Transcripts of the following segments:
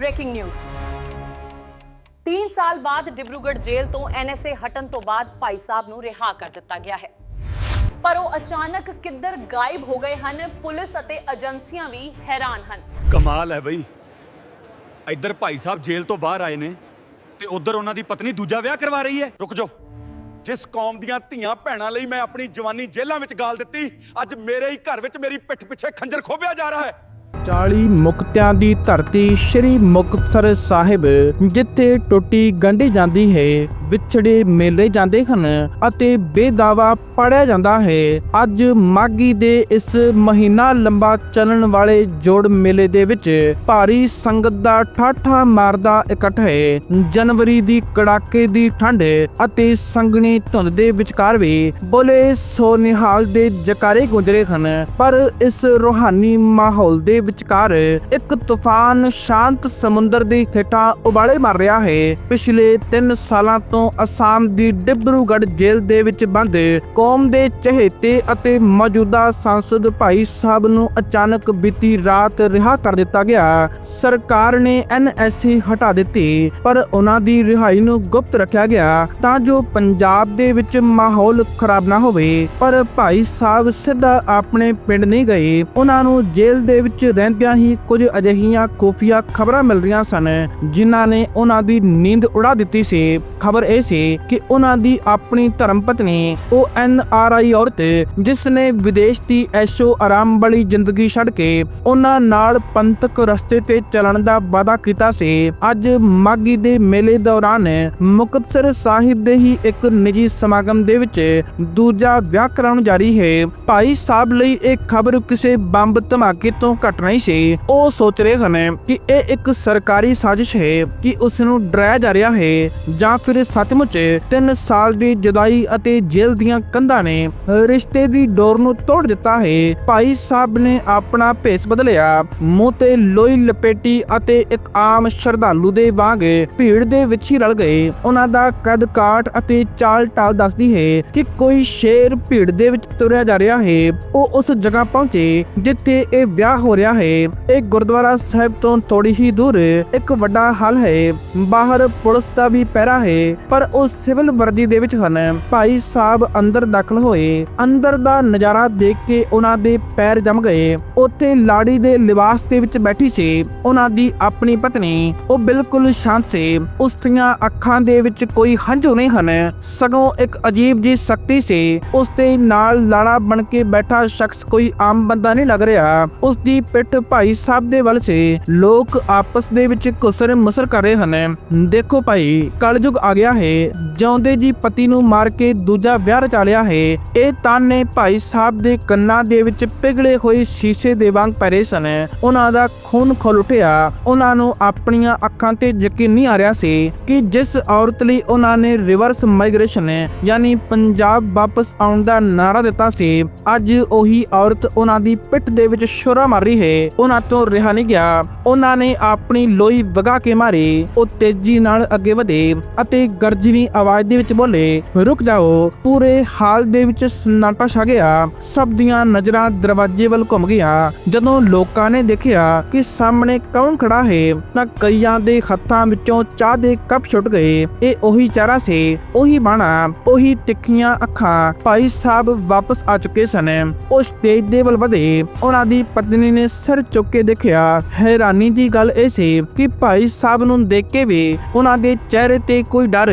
Breaking news 3 ਸਾਲ ਬਾਅਦ ਡਿਬਰੂਗੜ੍ਹ ਜੇਲ੍ਹ ਤੋਂ ਐਨਐਸਏ ਹਟਣ ਤੋਂ ਬਾਅਦ ਭਾਈ ਸਾਹਿਬ ਨੂੰ ਰਿਹਾ ਕਰ ਦਿੱਤਾ ਗਿਆ ਹੈ ਪਰ ਉਹ ਅਚਾਨਕ ਕਿੱਧਰ ਗਾਇਬ ਹੋ ਗਏ ਹਨ ਪੁਲਿਸ ਅਤੇ ਏਜੰਸੀਆਂ ਵੀ ਹੈਰਾਨ ਹਨ ਕਮਾਲ ਹੈ ਬਈ ਇੱਧਰ ਭਾਈ ਸਾਹਿਬ ਜੇਲ੍ਹ ਤੋਂ ਬਾਹਰ ਆਏ ਨੇ ਤੇ ਉੱਧਰ ਉਹਨਾਂ ਦੀ ਪਤਨੀ ਦੂਜਾ ਵਿਆਹ ਕਰਵਾ ਰਹੀ ਹੈ ਰੁਕ ਜਾਓ ਜਿਸ ਕੌਮ ਦੀਆਂ ਧੀਆਂ ਭੈਣਾਂ ਲਈ ਮੈਂ ਆਪਣੀ ਜਵਾਨੀ ਜੇਲ੍ਹਾਂ ਵਿੱਚ ਗਾਲ ਦਿੱਤੀ ਅੱਜ ਮੇਰੇ ਹੀ ਘਰ ਵਿੱਚ ਮੇਰੀ ਪਿੱਠ ਪਿੱਛੇ ਖੰਜਰ ਖੋਭਿਆ ਜਾ ਰਿਹਾ ਹੈ 40 ਮੁਕਤਿਆਂ ਦੀ ਧਰਤੀ ਸ੍ਰੀ ਮੁਕਤਸਰ ਸਾਹਿਬ ਜਿੱਥੇ ਟੁੱਟੀ ਗੰਢੀ ਜਾਂਦੀ ਹੈ। ਵਿਛੜੇ ਮੇਲੇ ਜਾਂਦੇ ਹਨ ਅਤੇ ਬੇਦਾਵਾ ਪੜਿਆ ਜਾਂਦਾ ਹੈ। ਅੱਜ ਮਾਗੀ ਦੇ ਇਸ ਮਹੀਨਾ ਲੰਬਾ ਚੱਲਣ ਵਾਲੇ ਜੋੜ ਮੇਲੇ ਦੇ ਵਿੱਚ ਭਾਰੀ ਸੰਗਤ ਦਾ ਠਾਠਾ ਮਾਰਦਾ ਇਕੱਠ ਹੈ। ਜਨਵਰੀ ਦੀ ਕੜਾਕੇ ਦੀ ਠੰਡ ਅਤੇ ਸੰਗਣੀ ਧੁੰਦ ਦੇ ਵਿਚਕਾਰ ਵੀ ਬੋਲੇ ਸੋ ਨਿਹਾਲ ਦੇ ਜਕਾਰੇ ਗੁੰਜਰੇ ਹਨ। ਪਰ ਇਸ ਰੂਹਾਨੀ ਮਾਹੌਲ ਦੇ ਵਿਚਕਾਰ ਇੱਕ ਤੂਫਾਨ ਸ਼ਾਂਤ ਸਮੁੰਦਰ ਦੀ ਹੇਠਾਂ ਉਬਾਲੇ ਮਾਰ ਰਿਹਾ ਹੈ। ਪਿਛਲੇ 3 ਸਾਲਾਂ ਤੋਂ ਅਸਾਮ ਦੀ ਡਿਬਰੂਗੜ੍ਹ ਜੇਲ੍ਹ ਦੇ ਵਿੱਚ ਬੰਦ ਕੌਮ ਦੇ ਚਹੇਤੇ ਅਤੇ ਮੌਜੂਦਾ ਸੰਸਦ ਭਾਈ ਸਾਹਿਬ ਨੂੰ ਅਚਾਨਕ ਬੀਤੀ ਰਾਤ ਰਿਹਾ ਕਰ ਦਿੱਤਾ ਗਿਆ। ਸਰਕਾਰ ਨੇ ਐਨਐਸਏ ਹਟਾ ਦਿੱਤੀ, ਪਰ ਉਹਨਾਂ ਦੀ ਰਿਹਾਈ ਨੂੰ ਗੁਪਤ ਰੱਖਿਆ ਗਿਆ ਤਾਂ ਜੋ ਪੰਜਾਬ ਦੇ ਵਿੱਚ ਮਾਹੌਲ ਖਰਾਬ ਨਾ ਹੋਵੇ। ਪਰ ਭਾਈ ਸਾਹਿਬ ਸਿੱਧਾ ਆਪਣੇ ਪਿੰਡ ਨਹੀਂ ਗਏ। ਉਹਨਾਂ ਨੂੰ ਜੇਲ੍ਹ ਦੇ ਵਿੱਚ ਰਹਿੰਦਿਆਂ ਹੀ ਕੁਝ ਅਜਿਹੀਆਂ ਖੁਫੀਆ ਖਬਰਾਂ ਮਿਲ ਰਹੀਆਂ ਸਨ, ਜਿਨ੍ਹਾਂ ਨੇ ਉਹਨਾਂ ਦੀ ਨੀਂਦ ਉਡਾ ਦਿੱਤੀ ਸੀ। ਖਬਰ ਇਹ ਸੀ ਕਿ ਉਹਨਾਂ ਦੀ ਆਪਣੀ ਧਰਮ ਪਤਨੀ, ਉਹ ਐਨ ਆਰ ਆਈ ਔਰਤ ਜਿਸ ਨੇ ਵਿਦੇਸ਼ ਦੀ ਐਸ਼ੋ ਆਰਾਮ ਵਾਲੀ ਜ਼ਿੰਦਗੀ ਛੱਡ ਕੇ ਉਹਨਾਂ ਨਾਲ ਪੰਥਕ ਰਸਤੇ ਤੇ ਚੱਲਣ ਦਾ ਵਾਅਦਾ ਕੀਤਾ ਸੀ। ਅੱਜ ਮਾਗੀ ਦੇ ਮੇਲੇ ਦੌਰਾਨ ਮੁਕਤਸਰ ਸਾਹਿਬ ਦੇ ਹੀ ਇੱਕ ਨਿੱਜੀ ਸਮਾਗਮ ਦੇ ਵਿੱਚ ਦੂਜਾ ਵਿਆਹ ਕਰਾਉਣ ਜਾਰੀ ਹੈ। ਭਾਈ ਸਾਹਿਬ ਲਈ ਇਹ ਖਬਰ ਕਿਸੇ ਬੰਬ ਧਮਾਕੇ ਤੋਂ ਘਟ ਨਹੀਂ ਸੀ। ਉਹ ਸੋਚ ਰਹੇ ਹਨ ਕਿ ਇਹ ਇੱਕ ਸਰਕਾਰੀ ਸਾਜ਼ਿਸ਼ ਹੈ ਕਿ ਉਸ ਨੂੰ ਡਰਾਇਆ ਜਾ ਰਿਹਾ ਹੈ ਜਾਂ ਫਿਰ ਸੱਚਮੁੱਚ 3 ਸਾਲ ਦੀ ਜੁਦਾਈ ਅਤੇ ਜੇਲ੍ਹ ਦੀਆਂ ਕੰਧਾਂ ਨੇ ਰਿਸ਼ਤੇ ਦੀ ਡੋਰ ਨੂੰ ਤੋੜ ਦਿੱਤਾ ਹੈ। ਭਾਈ ਸਾਹਿਬ ਨੇ ਆਪਣਾ ਭੇਸ ਬਦਲਿਆ। ਮੂੰਹ ਤੇ ਲੋਈ ਲਪੇਟੀ ਅਤੇ ਇੱਕ ਆਮ ਸ਼ਰਧਾਲੂ ਦੇ ਵਾਂਗ ਭੀੜ ਦੇ ਵਿੱਚ ਹੀ ਰਲ ਗਏ। ਉਹਨਾਂ ਦਾ ਕਦ ਕਾਠ ਅਤੇ ਚਾਲ ਢਾਲ ਦੱਸਦੀ ਹੈ ਕਿ ਕੋਈ ਸ਼ੇਰ ਭੀੜ ਦੇ ਵਿੱਚ ਤੁਰਿਆ ਜਾ ਰਿਹਾ ਹੈ। ਉਹ ਉਸ ਜਗ੍ਹਾ ਪਹੁੰਚੇ ਜਿੱਥੇ ਇਹ ਵਿਆਹ ਹੋ ਰਿਹਾ ਹੈ। ਇਹ ਗੁਰਦੁਆਰਾ ਸਾਹਿਬ ਤੋਂ ਥੋੜੀ ਹੀ ਦੂਰ ਇੱਕ ਵੱਡਾ ਹਲ ਹੈ। ਬਾਹਰ ਪੁਲਿਸ ਦਾ ਵੀ ਪਹਿਰਾ ਹੈ। ਪਰ ਉਹ ਸਿਵਲ ਵਰਦੀ ਦੇ ਵਿੱਚ ਹਨ ਭਾਈ ਸਾਹਿਬ ਅੰਦਰ ਦਾਖਲ ਹੋਏ। ਅੰਦਰ ਦਾ ਨਜ਼ਾਰਾ ਦੇਖ ਕੇ ਉਹਨਾਂ ਦੇ ਪੈਰ ਜਮ ਗਏ। ਉੱਥੇ ਲਾੜੀ ਦੇ ਲਿਬਾਸ ਦੇ ਵਿੱਚ ਬੈਠੀ ਸੀ। ਉਹਨਾਂ ਦੀ ਆਪਣੀ ਪਤਨੀ, ਉਹ ਬਿਲਕੁਲ ਸ਼ਾਂਤ ਸੀ। ਉਸ ਦੀਆਂ ਅੱਖਾਂ ਦੇ ਵਿੱਚ ਕੋਈ ਹੰਝੂ ਨਹੀਂ ਹਨ। ਸਗੋਂ ਇੱਕ ਅਜੀਬ ਜੀ ਸ਼ਕਤੀ ਸੀ। ਉਸ ਦੇ ਨਾਲ ਲਾੜਾ ਬਣ ਕੇ ਬੈਠਾ ਸ਼ਖਸ ਕੋਈ ਆਮ ਬੰਦਾ ਨਹੀਂ ਲੱਗ ਰਿਹਾ। ਉਸ ਦੀ ਪਿੱਠ ਭਾਈ ਸਾਹਿਬ ਦੇ ਵੱਲ ਸੀ। ਲੋਕ ਆਪਸ ਦੇ ਵਿੱਚ ਕੁਸਰ ਮੁਸਰ ਕਰ ਰਹੇ ਹਨ। ਦੇਖੋ ਭਾਈ, ਕਲਯੁਗ ਆ ਗਿਆ ਹੈ। ਜਿਉਂਦੇ ਜੀ ਪਤੀ ਨੂੰ ਮਾਰ ਕੇ ਦੂਜਾ ਵਿਆਹ ਰਚਾ ਲਿਆ ਹੈ। ਇਹ ਤਾਨੇ ਭਾਈ ਸਾਹਿਬ ਦੇ ਕੰਨਾਂ ਦੇ ਵਿੱਚ ਪਿਘਲੇ ਹੋਏ ਸ਼ੀਸ਼ੇ ਦੇ ਵਾਂਗ ਪਰੇ ਸਨ। ਉਹਨਾਂ ਦਾ ਖੂਨ ਖੋਲ ਉੱਠਿਆ। ਉਹਨਾਂ ਨੂੰ ਆਪਣੀਆਂ ਅੱਖਾਂ ਤੇ ਯਕੀਨ ਨਹੀਂ ਆ ਰਿਹਾ ਸੀ ਕਿ ਜਿਸ ਔਰਤ ਲਈ ਉਹਨਾਂ ਨੇ ਰਿਵਰਸ ਮਾਈਗ੍ਰੇਸ਼ਨ ਯਾਨੀ ਪੰਜਾਬ ਵਾਪਸ ਆਉਣ ਦਾ ਨਾਰਾ ਦਿੱਤਾ ਸੀ, ਅੱਜ ਉਹੀ ਔਰਤ ਉਹਨਾਂ ਦੀ ਪਿੱਠ ਦੇ ਵਿੱਚ ਸ਼ੋਰਾ ਮਾਰ ਰਹੀ ਹੈ। ਉਹਨਾਂ ਤੋਂ ਰਿਹਾ ਨਹੀਂ ਗਿਆ। ਉਹਨਾਂ ਨੇ ਆਪਣੀ ਲੋਹੀ ਵਗਾ ਕੇ ਮਾਰੀ। ਉਹ ਤੇਜ਼ੀ ਨਾਲ ਅੱਗੇ ਵਧੇ ਅਤੇ ਗਰਜਵੀਂ ਆਵਾਜ਼ ਦੇ ਵਿੱਚ ਬੋਲੇ, ਰੁਕ ਜਾਓ। ਪੂਰੇ ਹਾਲ ਦੇ ਵਿੱਚ ਸਨਾਟਾ ਛਾ ਗਿਆ। ਸਭ ਦੀਆਂ ਨਜ਼ਰਾਂ ਦਰਵਾਜ਼ੇ ਵੱਲ ਘੁੰਮ ਗਿਆ। ਜਦੋਂ ਲੋਕਾਂ ਨੇ ਦੇਖਿਆ ਕਿ ਸਾਹਮਣੇ ਕੌਣ ਖੜਾ ਹੈ, ਤਾਂ ਕਈਆਂ ਦੇ ਹੱਥਾਂ ਵਿੱਚੋਂ ਚਾਹ ਦੇ ਕੱਪ ਛੁੱਟ ਗਏ। ਇਹ ਉਹੀ ਚਿਹਰਾ ਸੀ, ਉਹੀ ਬਾਣਾ, ਉਹੀ ਤਿੱਖੀਆਂ ਅੱਖਾਂ ਭਾਈ ਸਾਹਿਬ ਵਾਪਸ ਆ ਚੁੱਕੇ ਸਨ। ਉਹ ਸਟੇਜ ਦੇ ਵੱਲ ਵਧੇ। ਉਹਨਾਂ ਦੀ ਪਤਨੀ ਨੇ ਸਿਰ ਚੁੱਕ ਕੇ ਦੇਖਿਆ। ਹੈਰਾਨੀ ਦੀ ਗੱਲ ਇਹ ਸੀ ਕਿ ਭਾਈ ਸਾਹਿਬ ਨੂੰ ਦੇਖ ਕੇ ਵੀ ਉਹਨਾਂ ਦੇ ਚਿਹਰੇ ਤੇ ਕੋਈ ਡਰ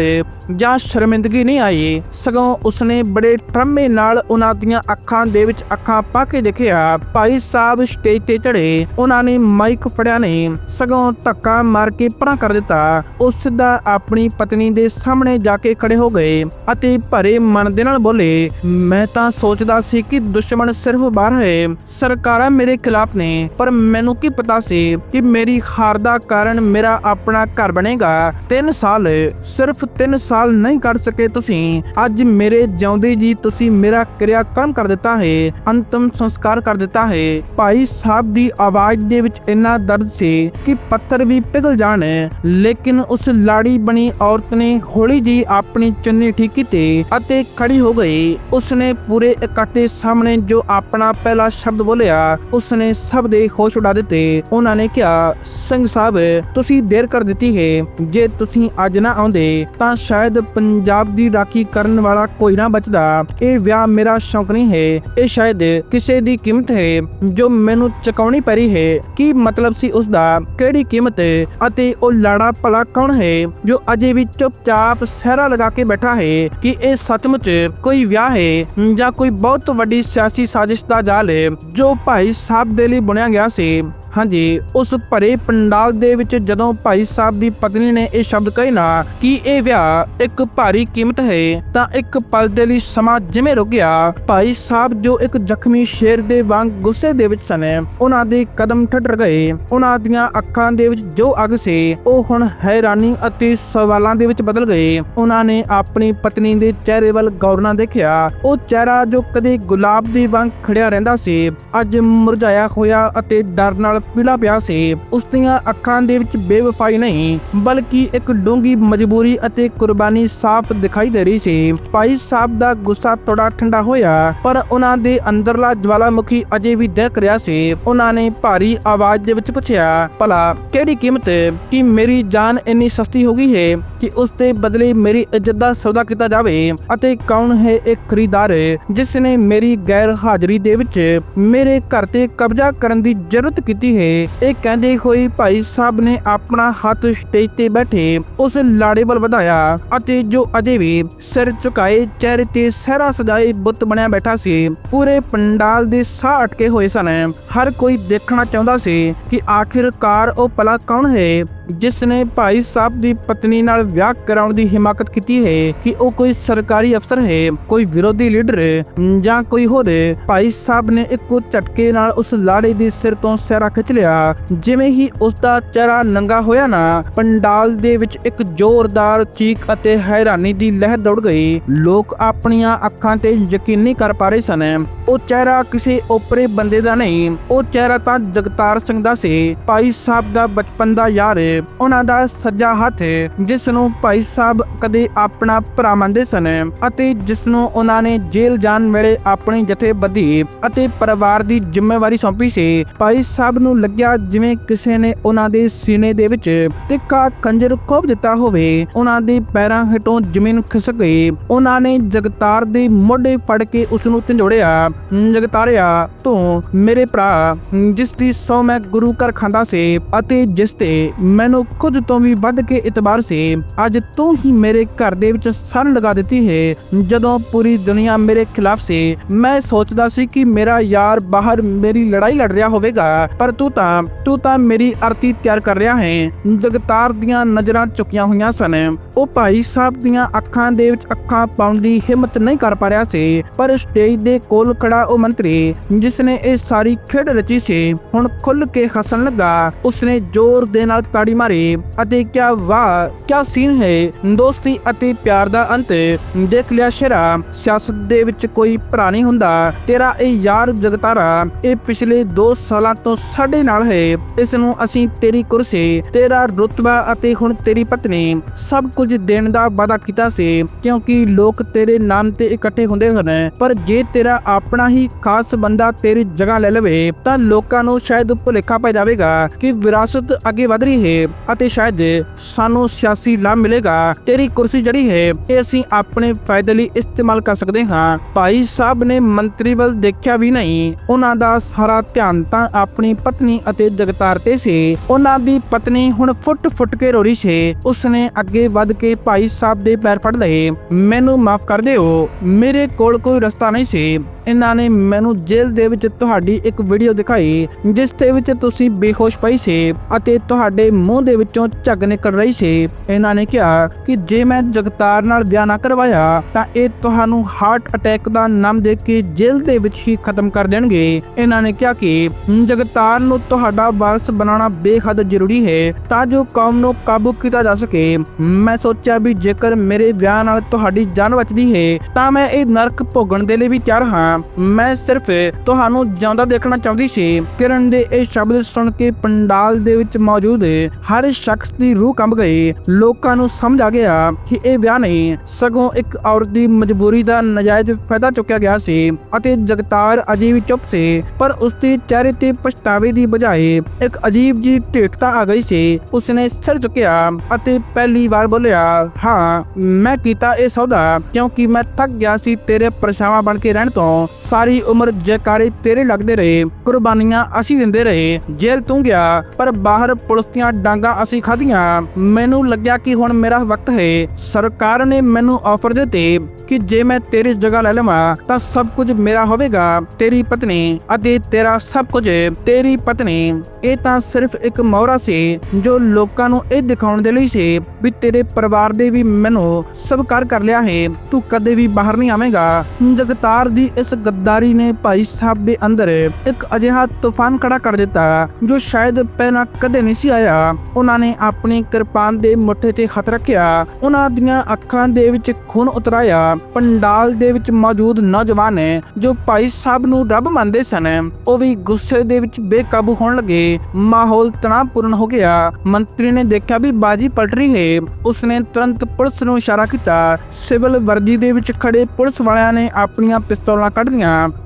ਜਾਂ ਸ਼ਰਮਿੰਦਗੀ ਨਹੀਂ ਆਈ, ਸਗੋਂ ਉਸਨੇ ਬੜੇ ਟਰਮੇ ਨਾਲ ਉਹਨਾਂ ਦੀਆਂ ਅੱਖਾਂ ਦੇ ਵਿੱਚ ਅੱਖਾਂ ਪਾ ਕੇ ਦੇਖਿਆ। ਭਾਈ ਸਾਹਿਬ ਸਟੇਜ ਤੇ ਚੜੇ ਉਹਨਾਂ ਨੇ ਮਾਈਕ ਫੜਿਆ ਨਹੀਂ, ਸਗੋਂ ਧੱਕਾ ਮਾਰ ਕੇ ਪਰਾਂ ਕਰ ਦਿੱਤਾ। ਉਹ ਸਿੱਧਾ ਆਪਣੀ ਪਤਨੀ ਦੇ ਸਾਹਮਣੇ ਜਾ ਕੇ ਖੜੇ ਹੋ ਗਏ ਅਤੇ ਭਰੇ ਮਨ ਦੇ ਨਾਲ ਬੋਲੇ, ਮੈਂ ਤਾਂ ਸੋਚਦਾ ਸੀ ਕਿ ਦੁਸ਼ਮਣ ਸਿਰਫ ਬਾਹਰ ਹੈ, ਸਰਕਾਰਾਂ ਮੇਰੇ ਖਿਲਾਫ ਨੇ, ਪਰ ਮੈਨੂੰ ਕੀ ਪਤਾ ਸੀ ਕਿ ਮੇਰੀ ਹਾਰ ਦਾ ਕਾਰਨ ਮੇਰਾ ਆਪਣਾ ਘਰ ਬਣੇਗਾ। 3 ਸਾਲ ਸਿਰਫ 3 ਸਾਲ ਨਹੀਂ ਕੱਢ ਸਕੇ ਤੁਸੀਂ। ਅੱਜ ਮੇਰੇ ਜਿਉਂਦੇ ਜੀ ਤੁਸੀਂ ਮੇਰਾ ਕਿਰਿਆ ਕਰਮ ਕਰ ਦਿੱਤਾ ਹੈ, ਅੰਤਮ ਸੰਸਕਾਰ ਕਰ ਦਿੱਤਾ ਹੈ। ਭਾਈ ਸਾਹਿਬ ਦੀ ਆਵਾਜ਼ ਦੇ ਵਿੱਚ ਇੰਨਾ ਦਰਦ ਸੀ ਕਿ ਪੱਥਰ ਵੀ ਪਿਘਲ ਜਾਣ, ਲੇਕਿਨ ਉਸ ਲਾੜੀ ਬਣੀ ਔਰਤ ਨੇ ਹੌਲੀ ਜੀ ਆਪਣੀ ਚੁੰਨੀ ਠੀਕ ਕੀਤੀ ਅਤੇ ਖੜੀ ਹੋ ਗਈ। ਉਸਨੇ ਪੂਰੇ ਇਕੱਠੇ ਸਾਹਮਣੇ ਜੋ ਆਪਣਾ ਪਹਿਲਾ ਸ਼ਬਦ ਬੋਲਿਆ, ਉਸਨੇ ਸਭ ਦੇ ਹੋਸ਼ ਉਡਾ ਦਿੱਤੇ। ਉਹਨਾਂ ਨੇ ਕਿਹਾ, ਸਿੰਘ ਸਾਹਿਬ, ਤੁਸੀਂ ਦੇਰ ਕਰ ਦਿੱਤੀ ਹੈ, ਜੇ ਤੁਸੀਂ ਅੱਜ ਨਾ ਆਉਂਦੇ ਤਾਂ ਸ਼ਾਇਦ ਪੰਜਾਬ ਦੀ ਰਾਖੀ ਕਰਨ ਵਾਲਾ ਕੋਈ ਨਾ ਬਚਦਾ। ਇਹ ਵਿਆਹ ਮੇਰਾ ਸ਼ੌਂਕ ਨਹੀਂ ਹੈ। ਇਹ ਸ਼ਾਇਦ ਕਿਸੇ ਦੀ ਕੀਮਤ ਹੈ, ਜੋ ਮੈਨੂੰ ਚੁਕਾਉਣੀ ਪੈ ਹੈ। ਕੀ ਮਤਲਬ ਸੀ ਉਸ ਦਾ ਕਿਹੜੀ ਕੀਮਤ? ਅਤੇ ਉਹ ਲਾੜਾ ਭਲਾ ਕੌਣ ਹੈ, ਜੋ ਅਜੇ ਵੀ ਚੁੱਪਚਾਪ ਸਹਿਰਾ ਲਗਾ ਕੇ ਬੈਠਾ ਹੈ? ਕਿ ਇਹ ਸੱਚਮੁੱਚ ਕੋਈ ਵਿਆਹ ਹੈ, ਜਾਂ ਕੋਈ ਬਹੁਤ ਵੱਡੀ ਸਿਆਸੀ ਸਾਜ਼ਿਸ਼ ਦਾ ਜਾਲ ਹੈ, ਜੋ ਭਾਈ ਸਾਹਿਬ ਦੇ ਲਈ ਬੁਣਿਆ ਗਿਆ ਸੀ? ਹਾਂਜੀ, ਉਸ ਭਰੇ ਪੰਡਾਲ ਦੇ ਵਿੱਚ ਜਦੋਂ ਭਾਈ ਸਾਹਿਬ ਦੀ ਪਤਨੀ ਨੇ ਇਹ ਸ਼ਬਦ ਕਹੇ ਨਾ ਕਿ ਇਹ ਵਿਆਹ ਇੱਕ ਭਾਰੀ ਕੀਮਤ ਹੈ, ਤਾਂ ਇੱਕ ਪਲ ਦੇ ਲਈ ਸਮਾਂ ਜਿਵੇਂ ਰੁਕ ਗਿਆ, ਭਾਈ ਸਾਹਿਬ ਜੋ ਇੱਕ ਜ਼ਖਮੀ ਸ਼ੇਰ ਦੇ ਵਾਂਗ ਗੁੱਸੇ ਦੇ ਵਿੱਚ ਸਨ, ਉਹਨਾਂ ਦੇ ਕਦਮ ਠੱਠਰ ਗਏ। ਉਹਨਾਂ ਦੀਆਂ ਅੱਖਾਂ ਦੇ ਵਿੱਚ ਜੋ ਅੱਗ ਸੀ, ਉਹ ਹੁਣ ਹੈਰਾਨੀ ਅਤੇ ਸਵਾਲਾਂ ਦੇ ਵਿੱਚ ਬਦਲ ਗਏ। ਉਹਨਾਂ ਨੇ ਆਪਣੀ ਪਤਨੀ ਦੇ ਚਿਹਰੇ ਵੱਲ ਗੌਰ ਨਾਲ ਦੇਖਿਆ। ਉਹ ਚਿਹਰਾ ਜੋ ਕਦੇ ਗੁਲਾਬ ਦੀ ਵਾਂਗ ਖੜਿਆ ਰਹਿੰਦਾ ਸੀ, ਅੱਜ ਮੁਰਝਾਇਆ ਹੋਇਆ ਅਤੇ ਡਰ ਨਾਲ ਪੀਲਾ ਪਿਆ ਸੀ। ਉਸ ਦੀਆਂ ਅੱਖਾਂ ਦੇ ਵਿੱਚ ਬੇਵਫਾਈ ਨਹੀਂ, ਬਲਕਿ ਇੱਕ ਡੂੰਗੀ ਮਜਬੂਰੀ ਅਤੇ ਕੁਰਬਾਨੀ ਸਾਫ਼ ਦਿਖਾਈ ਦੇ ਰਹੀ ਸੀ। ਭਾਈ ਸਾਹਿਬ ਦਾ ਗੁੱਸਾ ਥੋੜਾ ਠੰਡਾ ਹੋਇਆ, ਪਰ ਉਹਨਾਂ ਦੇ ਅੰਦਰਲਾ ਜਵਾਲਾਮੁਖੀ ਅਜੇ ਵੀ ਦਹਿਕ ਰਿਹਾ ਸੀ। ਉਹਨਾਂ ਨੇ ਭਾਰੀ ਆਵਾਜ਼ ਦੇ ਵਿੱਚ ਪੁੱਛਿਆ, ਭਲਾ, ਕਿਹੜੀ ਕੀਮਤ? ਕਿ ਮੇਰੀ ਜਾਨ ਇੰਨੀ ਸਸਤੀ ਹੋ ਗਈ ਹੈ ਕਿ ਉਸ ਦੇ ਬਦਲੇ ਮੇਰੀ ਇੱਜ਼ਤ ਦਾ ਸੌਦਾ ਕੀਤਾ ਜਾਵੇ? ਅਤੇ ਕੌਣ ਹੈ ਇਹ ਖਰੀਦਦਾਰ ਜਿਸ ਨੇ ਮੇਰੀ ਗੈਰ ਹਾਜ਼ਰੀ ਦੇ ਵਿੱਚ ਮੇਰੇ ਘਰ ਤੇ ਕਬਜ਼ਾ ਕਰਨ ਦੀ ਜ਼ਰੂਰਤ ਕੀਤੀ ਹੈ। ਇਹ ਕਹਿੰਦੇ ਹੋਏ ਭਾਈ ਸਾਹਿਬ ਨੇ ਆਪਣਾ ਹੱਥ ਸਟੇਜ ਤੇ ਬੈਠੇ ਉਸ ਲਾੜੇ ਵੱਲ ਵਧਾਇਆ ਅਤੇ ਜੋ ਅਜੇ ਵੀ ਸਿਰ ਝੁਕਾਏ ਚਿਹਰੇ ਤੇ ਸਹਿਰਾ ਸਜਾਏ ਬੁੱਤ ਬਣਿਆ ਬੈਠਾ ਸੀ, ਪੂਰੇ ਪੰਡਾਲ ਦੇ ਸਾਹ ਅਟਕੇ ਹੋਏ ਸਨ। ਹਰ ਕੋਈ ਦੇਖਣਾ ਚਾਹੁੰਦਾ ਸੀ ਕਿ ਆਖਿਰਕਾਰ ਉਹ ਪਲਾ ਕੌਣ ਹੈ? ਜਿਸ ਨੇ ਭਾਈ ਸਾਹਿਬ ਦੀ ਪਤਨੀ ਨਾਲ ਵਿਆਹ ਕਰਾਉਣ ਦੀ ਹਿਮਾਕਤ ਕੀਤੀ ਹੈ ਕਿ ਉਹ ਕੋਈ ਸਰਕਾਰੀ ਅਫਸਰ ਹੈ, ਕੋਈ ਵਿਰੋਧੀ ਲੀਡਰ ਜਾਂ ਕੋਈ ਹੋਰ, ਭਾਈ ਸਾਹਿਬ ਨੇ ਇੱਕੋ ਝਟਕੇ ਨਾਲ ਉਸ ਲਾੜੇ ਦੇ ਸਿਰ ਤੋਂ ਸਿਹਰਾ ਖਿੱਚ ਲਿਆ। ਜਿਵੇਂ ਹੀ ਉਸ ਦਾ ਚਿਹਰਾ ਨੰਗਾ ਹੋਇਆ ਨਾ, ਪੰਡਾਲ ਦੇ ਵਿੱਚ ਇੱਕ ਜ਼ੋਰਦਾਰ ਚੀਕ ਅਤੇ ਹੈਰਾਨੀ ਦੀ ਲਹਿਰ ਦੌੜ ਗਈ। ਲੋਕ ਆਪਣੀਆਂ ਅੱਖਾਂ ਤੇ ਯਕੀਨ ਨਹੀਂ ਕਰ ਪਾ ਰਹੇ ਸਨ। ਉਹ ਚਿਹਰਾ ਕਿਸੇ ਓਪਰੇ ਬੰਦੇ ਦਾ ਨਹੀਂ, ਉਹ ਚਿਹਰਾ ਤਾਂ ਜਗਤਾਰ ਸਿੰਘ ਦਾ ਸੀ। ਭਾਈ ਸਾਹਿਬ ਦਾ ਬਚਪਨ ਦਾ ਯਾਰ ਉਹਨਾਂ ਦਾ ਸੱਜਾ ਹੱਥ ਜਿਸ ਨੂੰ ਭਾਈ ਸਾਹਿਬ ਕਦੇ ਆਪਣਾ ਭਰਾ ਮੰਨਦੇ ਸਨ ਅਤੇ ਜਿਸ ਨੂੰ ਉਹਨਾਂ ਨੇ ਜੇਲ੍ਹ ਜਾਣ ਵੇਲੇ ਆਪਣੀ ਜਥੇਬੰਦੀ ਅਤੇ ਪਰਿਵਾਰ ਦੀ ਜ਼ਿੰਮੇਵਾਰੀ ਸੌਂਪੀ ਸੀ। ਭਾਈ ਸਾਹਿਬ ਨੂੰ ਲੱਗਿਆ ਜਿਵੇਂ ਕਿਸੇ ਨੇ ਉਹਨਾਂ ਦੇ ਸੀਨੇ ਦੇ ਵਿੱਚ ਤਿੱਖਾ ਖੰਜਰ ਖੋਪ ਦਿੱਤਾ ਹੋਵੇ। ਉਹਨਾਂ ਦੇ ਪੈਰਾਂ ਹੇਠੋਂ ਜ਼ਮੀਨ ਖਿਸਕ ਗਈ। ਉਹਨਾਂ ਨੇ ਜਗਤਾਰ ਦੇ ਮੋਢੇ ਫੜ ਕੇ ਉਸ ਨੂੰ ਝੰਜੋੜਿਆ। ਜਗਤਾਰਿਆ, ਤੂੰ ਮੇਰੇ ਭਰਾ, ਜਿਸ ਦੀ ਸੌ ਮੈਂ ਗੁਰੂ ਘਰ ਖਾਂਦਾ ਸੀ ਅਤੇ ਜਿਸ ਤੇ ਮੈਂ ਮੈਨੂੰ ਖੁਦ ਤੋਂ ਵੀ ਵੱਧ ਕੇ ਇਤਬਾਰ ਸੀ। ਅੱਜ ਤੂੰ ਹੀ ਮੇਰੇ ਘਰ ਦੇ ਵਿੱਚ ਸਨ ਲਗਾ ਦਿੱਤੀ ਹੈ। ਜਦੋਂ ਪੂਰੀ ਦੁਨੀਆ ਮੇਰੇ ਖਿਲਾਫ ਸੀ, ਮੈਂ ਸੋਚਦਾ ਸੀ ਕਿ ਮੇਰਾ ਯਾਰ ਬਾਹਰ ਮੇਰੀ ਲੜਾਈ ਲੜ ਰਿਹਾ ਹੋਵੇਗਾ। ਪਰ ਤੂੰ ਤਾਂ ਤੂੰ ਤਾਂ ਮੇਰੀ ਅਰਤੀ ਤਿਆਰ ਕਰ ਰਿਹਾ ਹੈ। ਜਗਤਾਰ ਦੀਆਂ ਨਜ਼ਰਾਂ ਝੁਕੀਆਂ ਹੋਈਆਂ ਸਨ। ਉਹ ਭਾਈ ਸਾਹਿਬ ਦੀਆਂ ਅੱਖਾਂ ਦੇ ਵਿੱਚ ਅੱਖਾਂ ਪਾਉਣ ਦੀ ਹਿੰਮਤ ਨਹੀਂ ਕਰ ਪਾ ਰਿਹਾ ਸੀ। ਪਰ ਸਟੇਜ ਦੇ ਕੋਲ ਖੜਾ ਉਹ ਮੰਤਰੀ ਜਿਸ ਨੇ ਇਹ ਸਾਰੀ ਖੇਡ ਰਚੀ ਸੀ, ਹੁਣ ਖੁੱਲ ਕੇ ਹੱਸਣ ਲੱਗਾ। ਉਸਨੇ ਜ਼ੋਰ ਦੇ ਨਾਲ ਤਾੜੀ ਮਾਰੇ ਅਤੇ ਕਿਆ ਵਾਹ ਕਿਆ ਸੀਨ ਹੈ? ਦੋਸਤੀ ਅਤੇ ਪਿਆਰ ਦਾ ਅੰਤ। ਦੇਖ ਲਿਆ ਸ਼ੇਰਾ, ਸਿਆਸਤ ਦੇ ਵਿੱਚ ਕੋਈ ਭਰਾ ਨਹੀਂ ਹੁੰਦਾ। ਤੇਰਾ ਇਹ ਯਾਰ ਜਗਤਾਰਾ, ਇਹ ਪਿਛਲੇ 2 ਸਾਲਾਂ ਤੋਂ ਸਾਡੇ ਨਾਲ ਹੈ। ਇਸ ਨੂੰ ਅਸੀਂ ਤੇਰੀ ਕੁਰਸੀ, ਤੇਰਾ ਰੁਤਬਾ ਅਤੇ ਹੁਣ ਤੇਰੀ ਪਤਨੀ ਸਭ ਕੁਝ ਦੇਣ ਦਾ ਵਾਅਦਾ ਕੀਤਾ ਸੀ, ਕਿਉਂਕਿ ਲੋਕ ਤੇਰੇ ਨਾਮ ਤੇ ਇਕੱਠੇ ਹੁੰਦੇ ਹਨ। ਪਰ ਜੇ ਤੇਰਾ ਆਪਣਾ ਹੀ ਖਾਸ ਬੰਦਾ ਤੇਰੀ ਜਗ੍ਹਾ ਲੈ ਲਵੇ, ਤਾਂ ਲੋਕਾਂ ਨੂੰ ਸ਼ਾਇਦ ਭੁਲੇਖਾ ਪੈ ਜਾਵੇਗਾ ਕਿ ਵਿਰਾਸਤ ਅੱਗੇ ਵਧ ਰਹੀ ਹੈ। ਅਤੇ ਸ਼ਾਇਦ ਸਾਨੂੰ ਸਿਆਸੀ ਲਾਭ ਮਿਲੇਗਾ। ਤੇਰੀ ਕੁਰਸੀ ਜਿਹੜੀ ਹੈ, ਇਹ ਅਸੀਂ ਆਪਣੇ ਫਾਇਦੇ ਲਈ ਇਸਤੇਮਾਲ ਕਰ ਸਕਦੇ ਹਾਂ। ਭਾਈ ਸਾਹਿਬ ਨੇ ਮੰਤਰੀ ਵੱਲ ਦੇਖਿਆ ਵੀ ਨਹੀਂ। ਉਹਨਾਂ ਦਾ ਸਾਰਾ ਧਿਆਨ ਤਾਂ ਆਪਣੀ ਪਤਨੀ ਅਤੇ ਜਗਤਾਰ ਤੇ ਸੀ। ਉਹਨਾਂ ਦੀ ਪਤਨੀ ਹੁਣ ਫੁੱਟ-ਫੁੱਟ ਕੇ ਰੋ ਰਹੀ ਸੀ। ਉਸਨੇ ਅੱਗੇ ਵੱਧ ਕੇ ਭਾਈ ਸਾਹਿਬ ਦੇ ਪੈਰ ਫੜ ਲਏ। ਮੈਨੂੰ ਮਾਫ ਕਰ ਦਿਓ। ਮੇਰੇ ਕੋਲ ਕੋਈ ਰਸਤਾ ਨਹੀਂ ਸੀ। ਇਹਨਾਂ ਨੇ ਮੈਨੂੰ ਜੇਲ੍ਹ ਦੇ ਵਿੱਚ ਤੁਹਾਡੀ ਇੱਕ ਵੀਡੀਓ ਦਿਖਾਈ, ਜਿਸ ਦੇ ਵਿੱਚ ਤੁਸੀਂ ਬੇਹੋਸ਼ ਪਈ ਸੀ ਅਤੇ ਤੁਹਾਡੇ ਮੂੰਹ ਦੇ ਵਿੱਚੋਂ ਝੱਗ ਨਿਕਲ ਰਹੀ ਸੀ। ਇਹਨਾਂ ਨੇ ਕਿਹਾ ਕਿ ਜੇ ਮੈਂ ਜਗਤਾਰ ਨਾਲ ਵਿਆਹ ਨਾ ਕਰਵਾਇਆ, ਤਾਂ ਇਹ ਤੁਹਾਨੂੰ ਹਾਰਟ ਅਟੈਕ ਦਾ ਨਾਮ ਦੇ ਕੇ ਜੇਲ੍ਹ ਦੇ ਵਿੱਚ ਹੀ ਖਤਮ ਕਰ ਦੇਣਗੇ। ਇਹਨਾਂ ਨੇ ਕਿਹਾ ਕਿ ਜਗਤਾਰ ਨੂੰ ਤੁਹਾਡਾ ਵਾਰਸ ਬਣਾਉਣਾ ਬੇਹੱਦ ਜ਼ਰੂਰੀ ਹੈ, ਤਾਂ ਜੋ ਕੌਮ ਨੂੰ ਕਾਬੂ ਕੀਤਾ ਜਾ ਸਕੇ। ਮੈਂ ਸੋਚਿਆ ਵੀ ਜੇਕਰ ਮੇਰੇ ਵਿਆਹ ਨਾਲ ਤੁਹਾਡੀ ਜਾਨ ਬਚਦੀ ਹੈ, ਤਾਂ ਮੈਂ ਇਹ ਨਰਕ ਭੋਗਣ ਦੇ ਲਈ ਵੀ ਤਿਆਰ ਹਾਂ। ਮੈਂ ਸਿਰਫ ਤੁਹਾਨੂੰ ਜਿਉਂਦਾ ਦੇਖਣਾ ਚਾਹੁੰਦੀ ਸੀ। ਕਿਰਨ ਦੇ ਇਹ ਸ਼ਬਦ ਸੁਣ ਕੇ ਪੰਡਾਲ ਦੇ ਵਿੱਚ ਮੌਜੂਦ ਹਰ ਸ਼ਖਸ ਦੀ ਰੂਹ ਕੰਬ ਗਈ। ਲੋਕਾਂ ਨੂੰ ਸਮਝ ਆ ਗਿਆ ਕਿ ਇਹ ਵਿਆਹ ਨਹੀਂ, ਸਗੋਂ ਇੱਕ ਔਰਤ ਦੀ ਮਜਬੂਰੀ ਦਾ ਨਜਾਇਜ਼ ਫਾਇਦਾ ਚੁੱਕਿਆ ਗਿਆ ਸੀ ਅਤੇ ਜਗਤਾਰ ਅਜੇ ਵੀ ਚੁੱਪ ਸੀ, ਪਰ ਉਸ ਦੇ ਚਿਹਰੇ ਤੇ ਪਛਤਾਵੇ ਦੀ ਬਜਾਏ ਇੱਕ ਅਜੀਬ ਜੀ ਢੇਕਤਾ ਆ ਗਈ ਸੀ। ਉਸਨੇ ਸਿਰ ਚੁੱਕਿਆ ਅਤੇ ਪਹਿਲੀ ਵਾਰ ਬੋਲਿਆ, ਹਾਂ, ਮੈਂ ਕੀਤਾ ਇਹ ਸੌਦਾ, ਕਿਉਂਕਿ ਮੈਂ ਥੱਕ ਗਿਆ ਸੀ ਤੇਰੇ ਪਰਛਾਵਾਂ ਬਣ ਕੇ ਰਹਿਣ ਤੋਂ। ਸਾਰੀ ਉਮਰ ਜੈਕਾਰੇ ਤੇਰੇ ਲੱਗਦੇ ਰਹੇ, ਕੁਰਬਾਨੀਆਂ ਅਸੀਂ ਦਿੰਦੇ ਰਹੇ, ਜੇਲ੍ਹ ਤੂੰ ਗਿਆ, ਪਰ ਬਾਹਰ ਪੁਲਿਸ ਦੀਆਂ ਡਾਂਗਾ ਅਸੀਂ ਖਾਧੀਆਂ। ਮੈਨੂੰ ਲੱਗਿਆ ਕਿ ਹੁਣ ਮੇਰਾ ਵਕਤ ਹੈ। ਸਰਕਾਰ ਨੇ ਮੈਨੂੰ ਆਫਰ ਦਿੱਤੇ ਕਿ ਜੇ ਮੈਂ ਤੇਰੀ ਜਗ੍ਹਾ ਲੈ ਲਵਾਂ, ਤਾਂ ਸਭ ਕੁਝ ਮੇਰਾ ਹੋਵੇਗਾ, ਤੇਰੀ ਪਤਨੀ ਅਤੇ ਤੇਰਾ ਸਭ ਕੁਝ ਤੇਰੀ ਪਤਨੀ। ਇਹ ਤਾਂ ਸਿਰਫ ਇੱਕ ਮੌਰਾ ਸੀ, ਜੋ ਲੋਕਾਂ ਨੂੰ ਇਹ ਦਿਖਾਉਣ ਦੇ ਲਈ ਸੀ ਵੀ ਤੇਰੇ ਪਰਿਵਾਰ ਦੇ ਵੀ ਮੈਨੂੰ ਸਬਕਾਰ ਕਰ ਲਿਆ ਹੈ। ਤੂੰ ਕਦੇ ਵੀ ਬਾਹਰ ਨਹੀਂ ਆਵੇਂਗਾ। ਜਗਤਾਰ ਦੀ ਇਸ ਗੱਦਾਰੀ ਨੇ ਭਾਈ ਸਾਹਿਬ ਦੇ ਅੰਦਰ ਇੱਕ ਅਜਿਹਾ ਤੂਫਾਨ ਖੜਾ ਕਰ ਦਿੱਤਾ, ਜੋ ਸ਼ਾਇਦ ਪਹਿਲਾਂ ਕਦੇ ਨਹੀਂ ਸੀ ਆਇਆ। ਉਹਨਾਂ ਨੇ ਆਪਣੀ ਕਿਰਪਾਨ ਦੇ ਮੁੱਠੇ ਤੇ ਹੱਥ ਰੱਖਿਆ। ਉਹਨਾਂ ਦੀਆਂ ਅੱਖਾਂ ਦੇ ਵਿੱਚ ਖੂਨ ਉਤਰਾਇਆ। ਪੰਡਾਲ ਦੇ ਵਿੱਚ ਮੌਜੂਦ ਨੌਜਵਾਨ, ਜੋ ਭਾਈ ਸਾਹਿਬ ਨੂੰ ਰੱਬ ਮੰਨਦੇ ਸਨ, ਉਹ ਵੀ ਗੁੱਸੇ ਦੇ ਵਿੱਚ ਬੇਕਾਬੂ ਹੋਣ ਲੱਗੇ। ਮਾਹੌਲ ਤਣਾਅਪੂਰਨ ਹੋ ਗਿਆ। ਮੰਤਰੀ ਨੇ ਦੇਖਿਆ ਵੀ ਬਾਜੀ ਪਲਟ ਰਹੀ ਹੈ। ਉਸਨੇ ਤੁਰੰਤ ਪੁਲਿਸ ਨੂੰ ਇਸ਼ਾਰਾ ਕੀਤਾ। ਸਿਵਲ ਵਰਦੀ ਦੇ ਵਿੱਚ ਖੜੇ ਪੁਲਿਸ ਵਾਲਿਆਂ ਨੇ ਆਪਣੀਆਂ ਪਿਸਤੌਲਾਂ ਕੱਢ